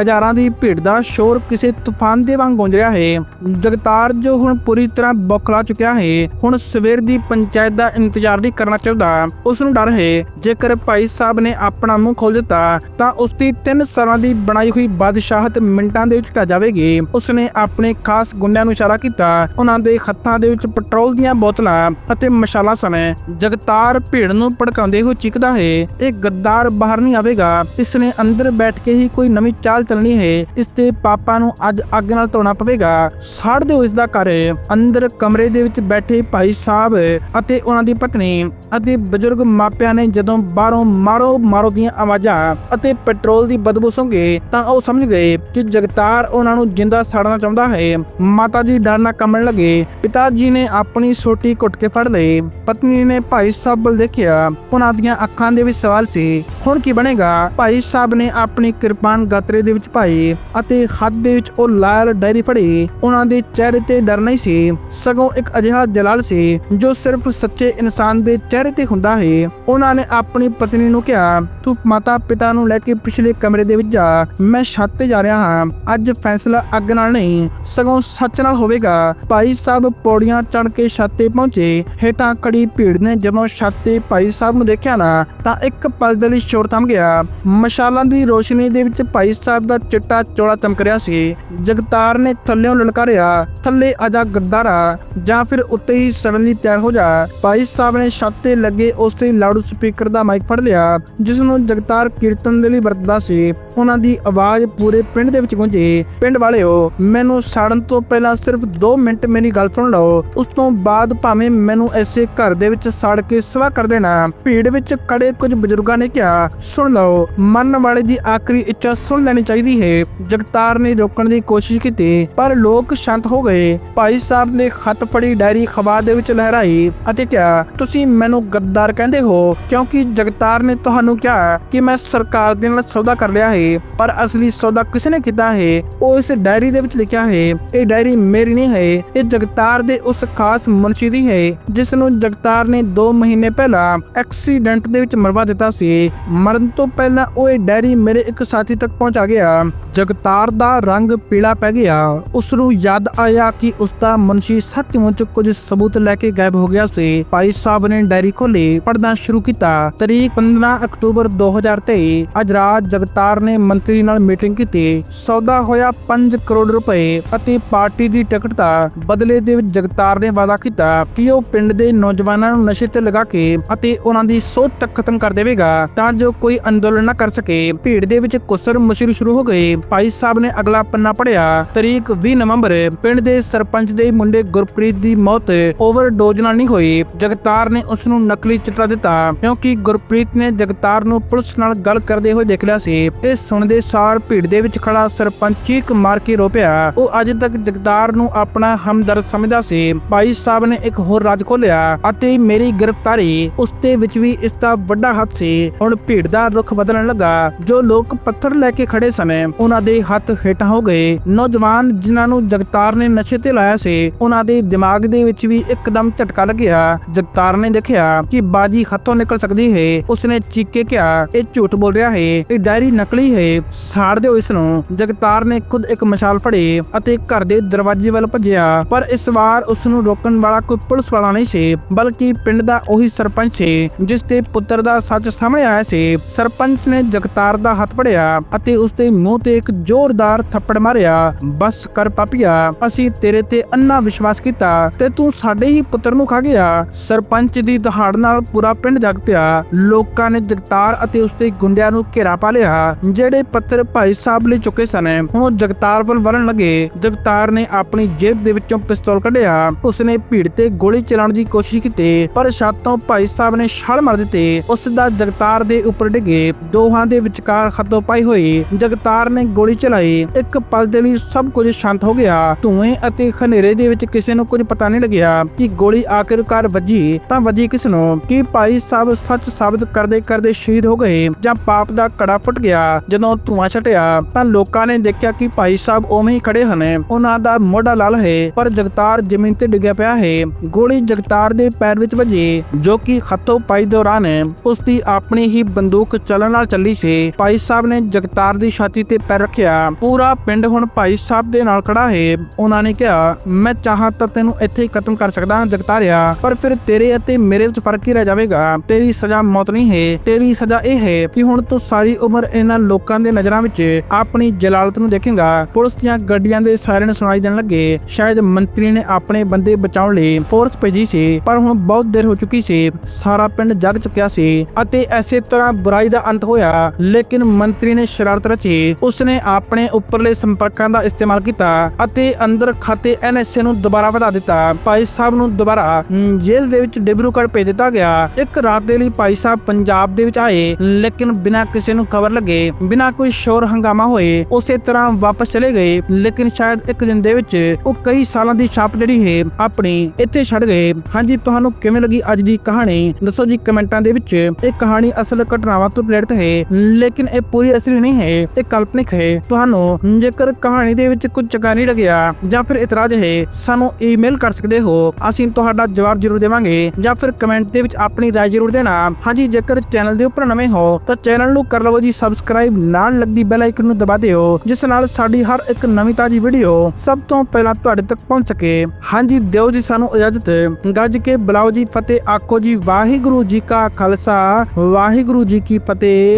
ਹਜ਼ਾਰਾਂ ਦੀ ਭੀੜ ਦਾ ਸ਼ੋਰ ਕਿਸੇ ਤੂਫਾਨ ਦੇ ਵਾਂਗ ਗੂੰਜ ਰਿਹਾ ਹੈ। ਜਗਤਾਰ ਜੋ ਹੁਣ ਪੂਰੀ ਤਰ੍ਹਾਂ ਬੌਖਲਾ ਚੁੱਕਿਆ ਹੈ। ਹੁਣ ਸਵੇਰ ਦੀ ਪੰਚਾਇਤ ਦਾ ਇੰਤਜ਼ਾਰ ਨਹੀਂ ਕਰਨਾ ਚਾਹੁੰਦਾ। ਉਸ ਨੂੰ ਡਰ ਹੈ। ਜੇਕਰ ਭਾਈ ਸਾਹਿਬ ਨੇ ਆਪਣਾ ਮੂੰਹ ਖੋਲ ਦਿੱਤਾ, ਤਾਂ ਉਸ ਦੀ 3 ਸਾਲਾਂ ਦੀ ਬਣਾਈ ਹੋਈ ਬਾਦਸ਼ਾਹਤ ਮਿੰਟਾਂ ਦੇ ਵਿੱਚ ਢਹਿ ਜਾਵੇਗੀ। ਉਸ ਨੇ ਆਪਣੇ ਖਾਸ ਗੁੰਡਿਆਂ ਨੂੰ ਇਸ਼ਾਰਾ ਕੀਤਾ। ਉਹਨਾਂ ਦੇ ਹੱਥਾਂ ਦੇ ਵਿੱਚ ਪੈਟਰੋਲ ਦੀਆਂ ਬੋਤਲਾਂ ਅਤੇ ਮਸ਼ਾਲਾ ਸਨ। ਜਗਤਾਰ ਭੀੜ ਨੂੰ ਭੜਕਾਉਂਦੇ ਹੋਏ ਚਿਕਦਾ ਹੈ। ਇਹ ਗੱਦਾਰ ਬਾਹਰ ਨਹੀਂ ਆਵੇਗਾ। ਇਸ ਨੇ ਅੰਦਰ ਬੈਠ ਕੇ ਹੀ ਕੋਈ ਨਵੀਂ ਚਾਲ ਚੱਲਣੀ ਹੈ। ਇਸ ਤੇ ਪਾਪਾ ਨੂੰ ਅੱਜ ਅੱਗ ਨਾਲ ਧੋਣਾ ਪਵੇਗਾ। ਸਾੜ ਦਿਓ ਇਸ ਦਾ ਘਰ। ਅੰਦਰ ਕਮਰੇ ਦੇ ਵਿੱਚ ਬੈਠੇ ਭਾਈ ਸਾਹਿਬ ਅਤੇ ਉਹਨਾਂ ਦੀ ਪਤਨੀ। ਅਤੇ ਬਜ਼ੁਰਗ ਮਾਪਿਆਂ ਨੇ ਜਦੋਂ ਬਾਹਰੋਂ ਮਾਰੋ ਮਾਰੋ ਦੀਆਂ ਆਵਾਜ਼ਾਂ ਅਤੇ ਪੈਟਰੋਲ ਦੀ ਬਦਬੂ ਸੁੰਘੇ ਤਾਂ ਉਹ ਸਮਝ ਗਏ ਕਿ ਜਗਤਾਰ ਉਹਨਾਂ ਨੂੰ ਜਿੰਦਾ ਸਾੜਨਾ ਚਾਹੁੰਦਾ ਹੈ। ਮਾਤਾ ਜੀ ਡਰ ਨਾਲ ਕੰਬਣ ਲੱਗੇ। ਪਿਤਾ ਜੀ ਨੇ ਆਪਣੀ ਸੋਟੀ ਘੁੱਟ ਕੇ ਫੜ ਲਈ। ਪਤਨੀ ਨੇ ਭਾਈ ਸਾਹਿਬ ਵੱਲ ਦੇਖਿਆ। ਉਹਨਾਂ ਦੀਆਂ ਅੱਖਾਂ ਦੇ ਵਿੱਚ ਸਵਾਲ ਸੀ, ਹੁਣ ਕੀ ਬਣੇਗਾ? ਭਾਈ ਸਾਹਿਬ ਨੇ ਆਪਣੀ ਕਿਰਪਾਨ ਗਾਤਰੇ ਦੇ ਵਿੱਚ ਪਾਈ ਅਤੇ ਹੱਥ ਦੇ ਵਿੱਚ ਉਹ ਲਾਲ ਡਾਇਰੀ ਫੜੀ। ਉਹਨਾਂ ਦੇ ਚਿਹਰੇ ਤੇ ਡਰ ਨਹੀਂ ਸੀ। ਸਗੋਂ ਇੱਕ ਅਜਿਹਾ ਜਲਾਲ ਸੀ ਜੋ ਸਿਰਫ ਸੱਚੇ ਇਨਸਾਨ ਦੇ ਚਿਹਰੇ ਤੇ ਹੁੰਦਾ ਹੈ। ਉਹਨਾਂ ਨੇ ਆਪਣੀ ਪਤਨੀ ਨੂੰ ਕਿਹਾ, ਤੂੰ ਮਾਤਾ ਪਿਤਾ ਨੂੰ ਲੈ ਕੇ ਪਿਛਲੇ ਕਮਰੇ ਦੇ ਵਿੱਚ ਜਾ। ਮੈਂ ਛੱਤ ਤੇ ਜਾ ਰਿਹਾ ਹਾਂ। ਅੱਜ ਫੈਸਲਾ ਅੱਗ ਨਾਲ ਨਹੀਂ, ਸਗੋਂ ਸੱਚ ਨਾਲ ਹੋਵੇਗਾ। ਭਾਈ ਸਾਹਿਬ ਪੌੜੀਆਂ ਚੜ ਕੇ ਛੱਤ ਤੇ ਪਹੁੰਚੇ। ਹੇਠਾਂ ਖੜੀ ਭੀੜ ਨੇ ਜਦੋਂ ਛੱਤ ਤੇ ਭਾਈ ਸਾਹਿਬ ਨੂੰ ਦੇਖਿਆ ਨਾ, ਤਾਂ ਇੱਕ ਪਲ ਦੇ ਲਈ ਸ਼ੋਰ ਥਮ ਗਿਆ। ਮਸ਼ਾਲਾਂ ਦੀ ਰੋਸ਼ਨੀ ਦੇ ਵਿੱਚ ਭਾਈ ਸਾਹਿਬ ਦਾ ਚਿੱਟਾ ਚੋਲਾ ਚਮਕ ਰਿਹਾ ਸੀ। ਜਗਤਾਰ ਨੇ ਥੱਲੇੋਂ ਲਲਕਾਰਿਆ, ਥੱਲੇ ਆ ਜਾ ਗੱਦਾਰਾ, ਜਾਂ ਫਿਰ ਉੱਤੇ ਹੀ ਸੜਨ ਲਈ ਤਿਆਰ ਹੋ ਜਾ। ਭਾਈ ਸਾਹਿਬ ਨੇ ਛੱਤ ਤੇ ਲੱਗੇ ਉਸੇ ਲਾਊਡ ਸਪੀਕਰ ਦਾ ਮਾਈਕ ਫੜ ਲਿਆ ਜਿਸ ਨੂੰ ਜਗਤਾਰ ਕੀਰਤਨ ਦੇ ਲਈ ਵਰਤਦਾ ਸੀ। ਉਹਨਾਂ ਦੀ ਆਵਾਜ਼ ਪੂਰੇ ਪਿੰਡ ਦੇ ਵਿੱਚ ਗੂੰਜੀ। ਪਿੰਡ ਵਾਲਿਓ, ਮੈਨੂੰ ਸਾੜਨ ਤੋਂ ਪਹਿਲਾਂ ਸਿਰਫ 2 ਮਿੰਟ ਮੇਰੀ ਗੱਲ ਸੁਣ ਲਓ। ਉਸ ਤੋਂ ਬਾਅਦ ਭਾਵੇਂ ਮੈਨੂੰ ਐਸੇ ਘਰ ਦੇ ਵਿੱਚ ਸਾੜ ਕੇ ਸਵਾ ਕਰ ਦੇਣਾ, ਭੀੜ ਵਿੱਚ ਖੜੇ ਕੁਝ ਬਜ਼ੁਰਗਾਂ ਨੇ ਕਿਹਾ, ਸੁਣ ਲਓ ਮਰਨ ਵਾਲੇ ਦੀ ਆਖਰੀ ਇੱਛਾ ਸੁਣ ਲੈਣੀ ਚਾਹੀਦੀ ਹੈ। ਜਗਤਾਰ ਨੇ ਰੋਕਣ ਦੀ ਕੋਸ਼ਿਸ਼ ਕੀਤੀ, ਪਰ ਲੋਕ ਸ਼ਾਂਤ ਹੋ ਗਏ। ਭਾਈ ਸਾਹਿਬ ਨੇ ਖੱਤ ਫੜੀ ਡਾਇਰੀ ਖਵਾ ਦੇ ਵਿੱਚ ਲਹਿਰਾਈ ਅਤੇ ਕਿਹਾ, ਤੁਸੀਂ ਮੈਨੂੰ ਗੱਦਾਰ ਕਹਿੰਦੇ ਹੋ, ਕਿਉਂਕਿ ਜਗਤਾਰ ਨੇ ਤੁਹਾਨੂੰ ਕਿਹਾ ਕਿ ਮੈਂ ਸਰਕਾਰ ਦੇ ਨਾਲ ਸੌਦਾ ਕਰ ਲਿਆ ਹੈ। ਹੈ, ਪਰ ਅਸਲੀ ਸੌਦਾ ਕਿਸ ਨੇ ਕੀਤਾ ਹੈ, ਉਹ ਇਸ ਡਾਇਰੀ ਦੇ ਵਿੱਚ ਲਿਖਿਆ ਹੈ, ਇਹ ਡਾਇਰੀ ਮੇਰੀ ਨਹੀਂ ਹੈ, ਇਹ ਜਗਤਾਰ ਦੇ ਉਸ ਖਾਸ ਮੁਨਸ਼ੀ ਦੀ ਹੈ, ਜਿਸ ਨੂੰ ਜਗਤਾਰ ਨੇ 2 ਮਹੀਨੇ ਪਹਿਲਾਂ ਐਕਸੀਡੈਂਟ ਦੇ ਵਿੱਚ ਮਰਵਾ ਦਿੱਤਾ ਸੀ। ਮਰਨ ਤੋਂ ਪਹਿਲਾਂ ਉਹ ਇਹ ਡਾਇਰੀ ਮੇਰੇ ਇੱਕ ਸਾਥੀ ਤੱਕ ਪਹੁੰਚਾ ਗਿਆ। ਜਗਤਾਰ ਦਾ ਰੰਗ ਪੀਲਾ ਪੈ ਗਿਆ। ਉਸ ਨੂੰ ਯਾਦ ਆਇਆ ਕਿ ਉਸ ਦਾ ਮੁਨਸ਼ੀ ਸੱਚਮੁੱਚ ਕੁਝ ਸਬੂਤ ਲੈ ਕੇ ਗਾਇਬ ਹੋ ਗਿਆ ਸੀ। ਭਾਈ ਸਾਹਿਬ ਨੇ ਡਾਇਰੀ ਖੋਲੀ ਪੜ੍ਹਨਾ ਸ਼ੁਰੂ ਕੀਤਾ। ਤਰੀਕ 15 ਅਕਤੂਬਰ 2023 ਅੱਜ ਰਾਤ ਜਗਤਾਰ ਨੇ ਮੰਤਰੀ ਨਾਲ ਮੀਟਿੰਗ ਕੀਤੀ। ਸੌਦਾ ਹੋਇਆ 5 ਕਰੋੜ ਰੁਪਏ ਅਤੇ ਪਾਰਟੀ ਦੀ ਟਿਕਟ ਦਾ ਬਦਲੇ ਦੇ ਵਿੱਚ ਜਗਤਾਰ ਨੇ ਵਾਅਦਾ ਕੀਤਾ ਕਿ ਉਹ ਪਿੰਡ ਦੇ ਨੌਜਵਾਨਾਂ ਨੂੰ ਨਸ਼ੇ ਤੇ ਲਗਾ ਕੇ ਅਤੇ ਉਹਨਾਂ ਦੀ ਸੋਚ ਤੱਕ ਖਤਮ ਕਰ ਦੇਵੇਗਾ ਤਾਂ ਜੋ ਕੋਈ ਅੰਦੋਲਨ ਨਾ ਕਰ ਸਕੇ। ਭੀੜ ਦੇ ਵਿੱਚ ਕੁਸਰ ਮੁਸ਼ਰ ਸ਼ੁਰੂ ਹੋ ਗਏ। ਭਾਈ ਸਾਹਿਬ ਨੇ ਅਗਲਾ ਪੰਨਾ ਪੜਿਆ ਤਰੀਕ 20 ਨਵੰਬਰ, ਪਿੰਡ ਦੇ ਸਰਪੰਚ ਦੇ ਮੁੰਡੇ ਗੁਰਪ੍ਰੀਤ ਦੀ ਮੌਤ ਓਵਰਡੋਜ਼ ਨਾਲ ਨਹੀਂ ਹੋਈ। ਜਗਤਾਰ ਨੇ ਉਸ ਨੂੰ ਨਕਲੀ ਚਿੱਟਾ ਦਿੱਤਾ ਕਿਉਂਕਿ ਗੁਰਪ੍ਰੀਤ ਨੇ ਜਗਤਾਰ ਨੂੰ ਪੁਲਿਸ ਨਾਲ ਗੱਲ ਕਰਦੇ ਹੋਏ ਦੇਖ ਲਿਆ ਸੀ। ਇਸ ਸੁਣਦੇ ਸਾਰ ਭੀੜ ਦੇ ਵਿੱਚ ਖੜਾ ਸਰਪੰਚ ਚੀਕ ਮਾਰ ਕੇ ਰੋ ਪਿਆ। ਉਹ ਅੱਜ ਤੱਕ ਜਗਤਾਰ ਨੂੰ ਆਪਣਾ ਹਮਦਰਦ ਸਮਝਦਾ ਸੀ। ਭਾਈ ਸਾਹਿਬ ਨੇ ਇੱਕ ਹੋਰ ਰਾਜ ਖੋਲਿਆ ਅਤੇ ਮੇਰੀ ਗ੍ਰਿਫਤਾਰੀ ਉਸ ਦੇ ਵਿੱਚ ਵੀ ਇਸ ਦਾ ਵੱਡਾ ਹੱਥ ਸੀ। ਹੁਣ ਭੀੜ ਦਾ ਰੁਖ ਬਦਲਣ ਲੱਗਾ, ਜੋ ਲੋਕ ਪੱਥਰ ਲੈ ਕੇ ਖੜੇ ਸਨ। ਉਹਨਾਂ ਦੇ ਹੱਥ ਹੇਠਾਂ ਹੋ ਗਏ। ਨੌਜਵਾਨ ਜਿਨ੍ਹਾਂ ਨੂੰ ਜਗਤਾਰ ਨੇ ਨਸ਼ੇ ਤੇ ਲਾਇਆ ਸੀ, ਉਹਨਾਂ ਦੇ ਦਿਮਾਗ ਦੇ ਵਿੱਚ ਵੀ ਇੱਕਦਮ ਝਟਕਾ ਲੱਗਿਆ। ਜਗਤਾਰ ਨੇ ਦੇਖਿਆ ਕਿ ਬਾਜੀ ਹੱਥੋਂ ਨਿਕਲ ਸਕਦੀ ਹੈ। ਉਸਨੇ ਚੀਕ ਕੇ ਕਿਹਾ, ਇਹ ਝੂਠ ਬੋਲ ਰਿਹਾ ਹੈ। ਇਹ ਡਾਇਰੀ ਨਕਲੀ ਹੈ ਸਾੜ ਦਿਓ ਇਸ ਨੂੰ। ਜਗਤਾਰ ਨੇ ਖੁਦ ਇੱਕ ਮਸ਼ਾਲ ਫੜੀ ਅਤੇ ਘਰ ਦੇ ਦਰਵਾਜ਼ੇ ਵੱਲ ਭੱਜਿਆ, ਪਰ ਇਸ ਵਾਰ ਉਸ ਨੂੰ ਰੋਕਣ ਵਾਲਾ ਕੋਈ ਪੁਲਿਸ ਵਾਲਾ ਨਹੀਂ ਸੀ, ਬਲਕਿ ਪਿੰਡ ਦਾ ਉਹੀ ਸਰਪੰਚ ਸੀ, ਜਿਸ ਦੇ ਪੁੱਤਰ ਦਾ ਸੱਚ ਸਾਹਮਣੇ ਆਇਆ ਸੀ। ਸਰਪੰਚ ਨੇ ਜਗਤਾਰ ਦਾ ਹੱਥ ਫੜਿਆ ਅਤੇ ਉਸ ਦੇ ਮੂੰਹ ਤੇ ਇੱਕ ਜ਼ੋਰਦਾਰ ਥੱਪੜ ਮਾਰਿਆ, ਬਸ ਕਰ ਪਾਪੀਆ, ਅਸੀਂ ਤੇਰੇ ਤੇ ਅੰਨਾ ਵਿਸ਼ਵਾਸ ਕੀਤਾ ਤੇ ਤੂੰ ਸਾਡੇ ਹੀ ਪੁੱਤਰ ਨੂੰ ਖਾ ਗਿਆ। ਸਰਪੰਚ ਦੀ ਦਹਾੜ ਨਾਲ ਪੂਰਾ ਪਿੰਡ ਜਗ ਪਿਆ। ਲੋਕਾਂ ਨੇ ਜਗਤਾਰ ਅਤੇ ਉਸ ਦੇ ਗੁੰਡਿਆਂ ਨੂੰ ਘੇਰਾ ਪਾ ਲਿਆ ਜਿਹੜੇ ਪੱਥਰ ਭਾਈ ਸਾਹਿਬ ਲਈ ਚੁੱਕੇ ਸਨ, ਹੁਣ ਉਹ ਜਗਤਾਰ ਵੱਲ ਵਰਨ ਲੱਗੇ। ਜਗਤਾਰ ਨੇ ਆਪਣੀ ਜੇਬ ਦੇ ਵਿੱਚੋਂ ਪਿਸਤੌਲ ਕੱਢਿਆ। ਉਸਨੇ ਭੀੜ ਤੇ ਗੋਲੀ ਚਲਾਉਣ ਦੀ ਕੋਸ਼ਿਸ਼ ਕੀਤੀ, ਪਰ ਛਾਤੋਂ ਭਾਈ ਸਾਹਿਬ ਨੇ ਛਾਲ ਮਾਰ ਦਿੱਤੀ। ਉਸ ਦਾ ਜਗਤਾਰ ਦੇ ਉੱਪਰ ਡਿੱਗੇ। ਦੋਹਾਂ ਦੇ ਵਿਚਕਾਰ ਹੱਥੋਂ ਪਾਈ ਹੋਈ ਜਗਤਾਰ ਨੇ ਗੋਲੀ ਚਲਾਈ। ਇੱਕ ਪਲ ਦੇ ਲਈ ਸਭ ਕੁਝ ਸ਼ਾਂਤ ਹੋ ਗਿਆ। ਧੂਏ ਅਤੇ ਹਨੇਰੇ ਦੇ ਵਿੱਚ ਕਿਸੇ ਨੂੰ ਕੁਝ ਪਤਾ ਨਹੀਂ ਲੱਗਿਆ ਕਿ ਗੋਲੀ ਆਖਿਰਕਾਰ ਵੱਜੀ। ਤਾਂ ਵੱਜੀ ਕਿਸ ਨੂੰ? ਕਿ ਭਾਈ ਸਾਹਿਬ ਸੱਚ ਸਾਬਤ ਕਰਦੇ ਕਰਦੇ ਸ਼ਹੀਦ ਹੋ ਗਏ ਜਾਂ ਪਾਪ ਦਾ ਕੜਾ ਫੁੱਟ ਗਿਆ? ਜਦੋਂ ਧੂਆਂ ਛਟਿਆ ਤਾਂ ਲੋਕਾਂ ਨੇ ਦੇਖਿਆ ਕਿ ਭਾਈ ਸਾਹਿਬ ਉਵੇਂ ਹੀ ਖੜੇ ਹਨ। ਉਹਨਾਂ ਦਾ ਮੋਢਾ ਲਾਲ ਹੈ, ਪਰ ਜਗਤਾਰ ਜ਼ਮੀਨ ਤੇ ਡਿੱਗਿਆ ਪਿਆ ਹੈ। ਗੋਲੀ ਜਗਤਾਰ ਦੇ ਪੈਰ ਵਿੱਚ ਵੱਜੀ, ਜੋ ਕਿ ਹੱਥੋਂ ਪਾਈ ਦੌਰਾਨ ਉਸ ਦੀ ਆਪਣੀ ਹੀ ਬੰਦੂਕ ਚੱਲਣ ਨਾਲ ਚੱਲੀ ਸੀ। ਭਾਈ ਸਾਹਿਬ ਨੇ ਜਗਤਾਰ ਦੀ ਛਾਤੀ ਤੇ ਪੈਰ ਰੱਖਿਆ। ਪੂਰਾ ਪਿੰਡ ਹੁਣ ਭਾਈ ਸਾਹਿਬ ਦੇ ਨਾਲ ਖੜਾ ਹੈ। ਉਹਨਾਂ ਨੇ ਕਿਹਾ, ਮੈਂ ਚਾਹਾਂ ਤਾਂ ਤੈਨੂੰ ਇੱਥੇ ਹੀ ਖਤਮ ਕਰ ਸਕਦਾ ਹਾਂ, ਜਗਤਾਰਿਆ, ਪਰ ਫਿਰ ਤੇਰੇ ਅਤੇ ਮੇਰੇ ਵਿੱਚ ਫ਼ਰਕ ਹੀ ਰਹਿ ਜਾਵੇਗਾ। ਤੇਰੀ ਸਜ਼ਾ ਮੌਤ ਨਹੀਂ ਹੈ। ਤੇਰੀ ਸਜ਼ਾ ਇਹ ਹੈ ਕਿ ਹੁਣ ਤੂੰ ਸਾਰੀ ਉਮਰ ਇਹਨਾਂ ਲੋਕਾਂ ਦੇ ਨਜ਼ਰਾਂ ਵਿੱਚ ਆਪਣੀ ਜਲਾਲਤ ਨੂੰ ਦੇਖੇਗਾ। ਪੁਲਿਸ ਦੀਆਂ ਗੱਡੀਆਂ ਦੇ ਸਾਇਰਨ ਸੁਣਾਈ ਦੇਣ ਲੱਗੇ। ਸ਼ਾਇਦ ਮੰਤਰੀ ਨੇ ਆਪਣੇ ਬੰਦੇ ਬਚਾਉਣ ਲਈ ਫੋਰਸ ਭੇਜੀ ਸੀ ਪਰ ਹੁਣ ਬਹੁਤ ਦੇਰ ਹੋ ਚੁੱਕੀ ਸੀ। ਸਾਰਾ ਪਿੰਡ ਜਗ ਚੁੱਕਿਆ ਸੀ ਅਤੇ ਐਸੇ ਤਰ੍ਹਾਂ ਬੁਰਾਈ ਦਾ ਅੰਤ ਹੋਇਆ। ਲੇਕਿਨ ਮੰਤਰੀ ਨੇ ਸ਼ਰਾਰਤ ਰਚੀ। ਉਸਨੇ ਆਪਣੇ ਉੱਪਰਲੇ ਸੰਪਰਕਾਂ ਦਾ ਇਸਤੇਮਾਲ ਕੀਤਾ ਅਤੇ ਅੰਦਰ ਖਾਤੇ ਐਨਐਸਏ ਨੂੰ ਦੁਬਾਰਾ ਵਧਾ ਦਿੱਤਾ। ਭਾਈ ਸਾਹਿਬ ਨੂੰ ਦੁਬਾਰਾ ਹਮ, ਜੇਲ੍ਹ ਦੇ ਵਿੱਚ ਡਿਬਰੂਗੜ੍ਹ ਭੇਜ ਦਿੱਤਾ ਗਿਆ। ਇੱਕ ਰਾਤ ਦੇ ਲਈ ਭਾਈ ਸਾਹਿਬ ਪੰਜਾਬ ਦੇ ਵਿੱਚ ਆਏ ਲੇਕਿਨ ਬਿਨਾਂ ਕਿਸੇ ਨੂੰ ਖਬਰ ਲੱਗੇ। ਬਿਨਾਂ ਕੋਈ ਸ਼ੋਰ ਹੰਗਾਮਾ ਹੋਏ ਉਸੇ ਤਰ੍ਹਾਂ ਵਾਪਸ ਚਲੇ ਗਏ, ਲੇਕਿਨ ਸ਼ਾਇਦ ਇੱਕ ਦਿਨ ਦੇ ਵਿੱਚ ਉਹ ਕਈ ਸਾਲਾਂ ਦੀ ਛਾਪ ਜਿਹੜੀ ਹੈ, ਆਪਣੀ ਇੱਥੇ ਛੱਡ ਗਏ। ਹਾਂਜੀ, ਤੁਹਾਨੂੰ ਕਿਵੇਂ ਲੱਗੀ ਅੱਜ ਦੀ ਕਹਾਣੀ? ਦੱਸੋ ਜੀ ਕਮੈਂਟਾਂ ਦੇ ਵਿੱਚ। ਇਹ ਕਹਾਣੀ ਅਸਲ ਘਟਨਾਵਾਂ ਤੋਂ ਪ੍ਰੇਰਿਤ ਹੈ, ਲੇਕਿਨ ਇਹ ਪੂਰੀ ਅਸਲੀ ਨਹੀਂ ਹੈ, ਇਹ ਕਾਲਪਨਿਕ ਹੈ। ਤੁਹਾਨੂੰ ਜੇਕਰ ਕਹਾਣੀ ਦੇ ਵਿੱਚ ਕੁਝ ਚੰਗਾ ਨਹੀਂ ਲੱਗਿਆ ਜਾਂ ਫਿਰ ਇਤਰਾਜ਼ ਹੈ, ਸਾਨੂੰ ਈਮੇਲ ਕਰ ਸਕਦੇ ਹੋ। ਅਸੀਂ ਤੁਹਾਡਾ ਜਵਾਬ ਜ਼ਰੂਰ ਦੇਵਾਂਗੇ, ਜਾਂ ਫਿਰ ਕਮੈਂਟ ਦੇ ਵਿੱਚ ਆਪਣੀ ਰਾਏ ਜ਼ਰੂਰ ਦੇਣਾ। ਹਾਂਜੀ, ਜੇਕਰ ਚੈਨਲ ਦੇ ਉੱਪਰ ਨਵੇਂ ਹੋ, ਤਾਂ ਚੈਨਲ ਨੂੰ ਕਰ ਲਵੋ ਜੀ ਸਬਸਕ੍ਰਾਈਬ ਨਾਲ ਲੱਗਦੀ ਬੈਲ ਆਈਕਨ ਨੂੰ ਦਬਾ ਦਿਓ, ਜਿਸ ਨਾਲ ਸਾਡੀ ਹਰ ਇੱਕ ਨਵੀਂ ਤਾਜੀ ਵੀਡੀਓ ਸਭ ਤੋਂ ਪਹਿਲਾਂ ਤੁਹਾਡੇ ਤੱਕ ਪਹੁੰਚ ਸਕੇ। ਹਾਂਜੀ, ਦਿਓ ਜੀ ਸਾਨੂੰ ਇਜਾਜ਼ਤ। ਗੱਜ ਕੇ ਬੁਲਾਓ ਜੀ, ਫਤਿਹ ਆਖੋ ਜੀ, ਵਾਹਿਗੁਰੂ ਜੀ ਕਾ ਖਾਲਸਾ, ਵਾਹਿਗੁਰੂ ਜੀ ਕੀ ਫਤਿਹ।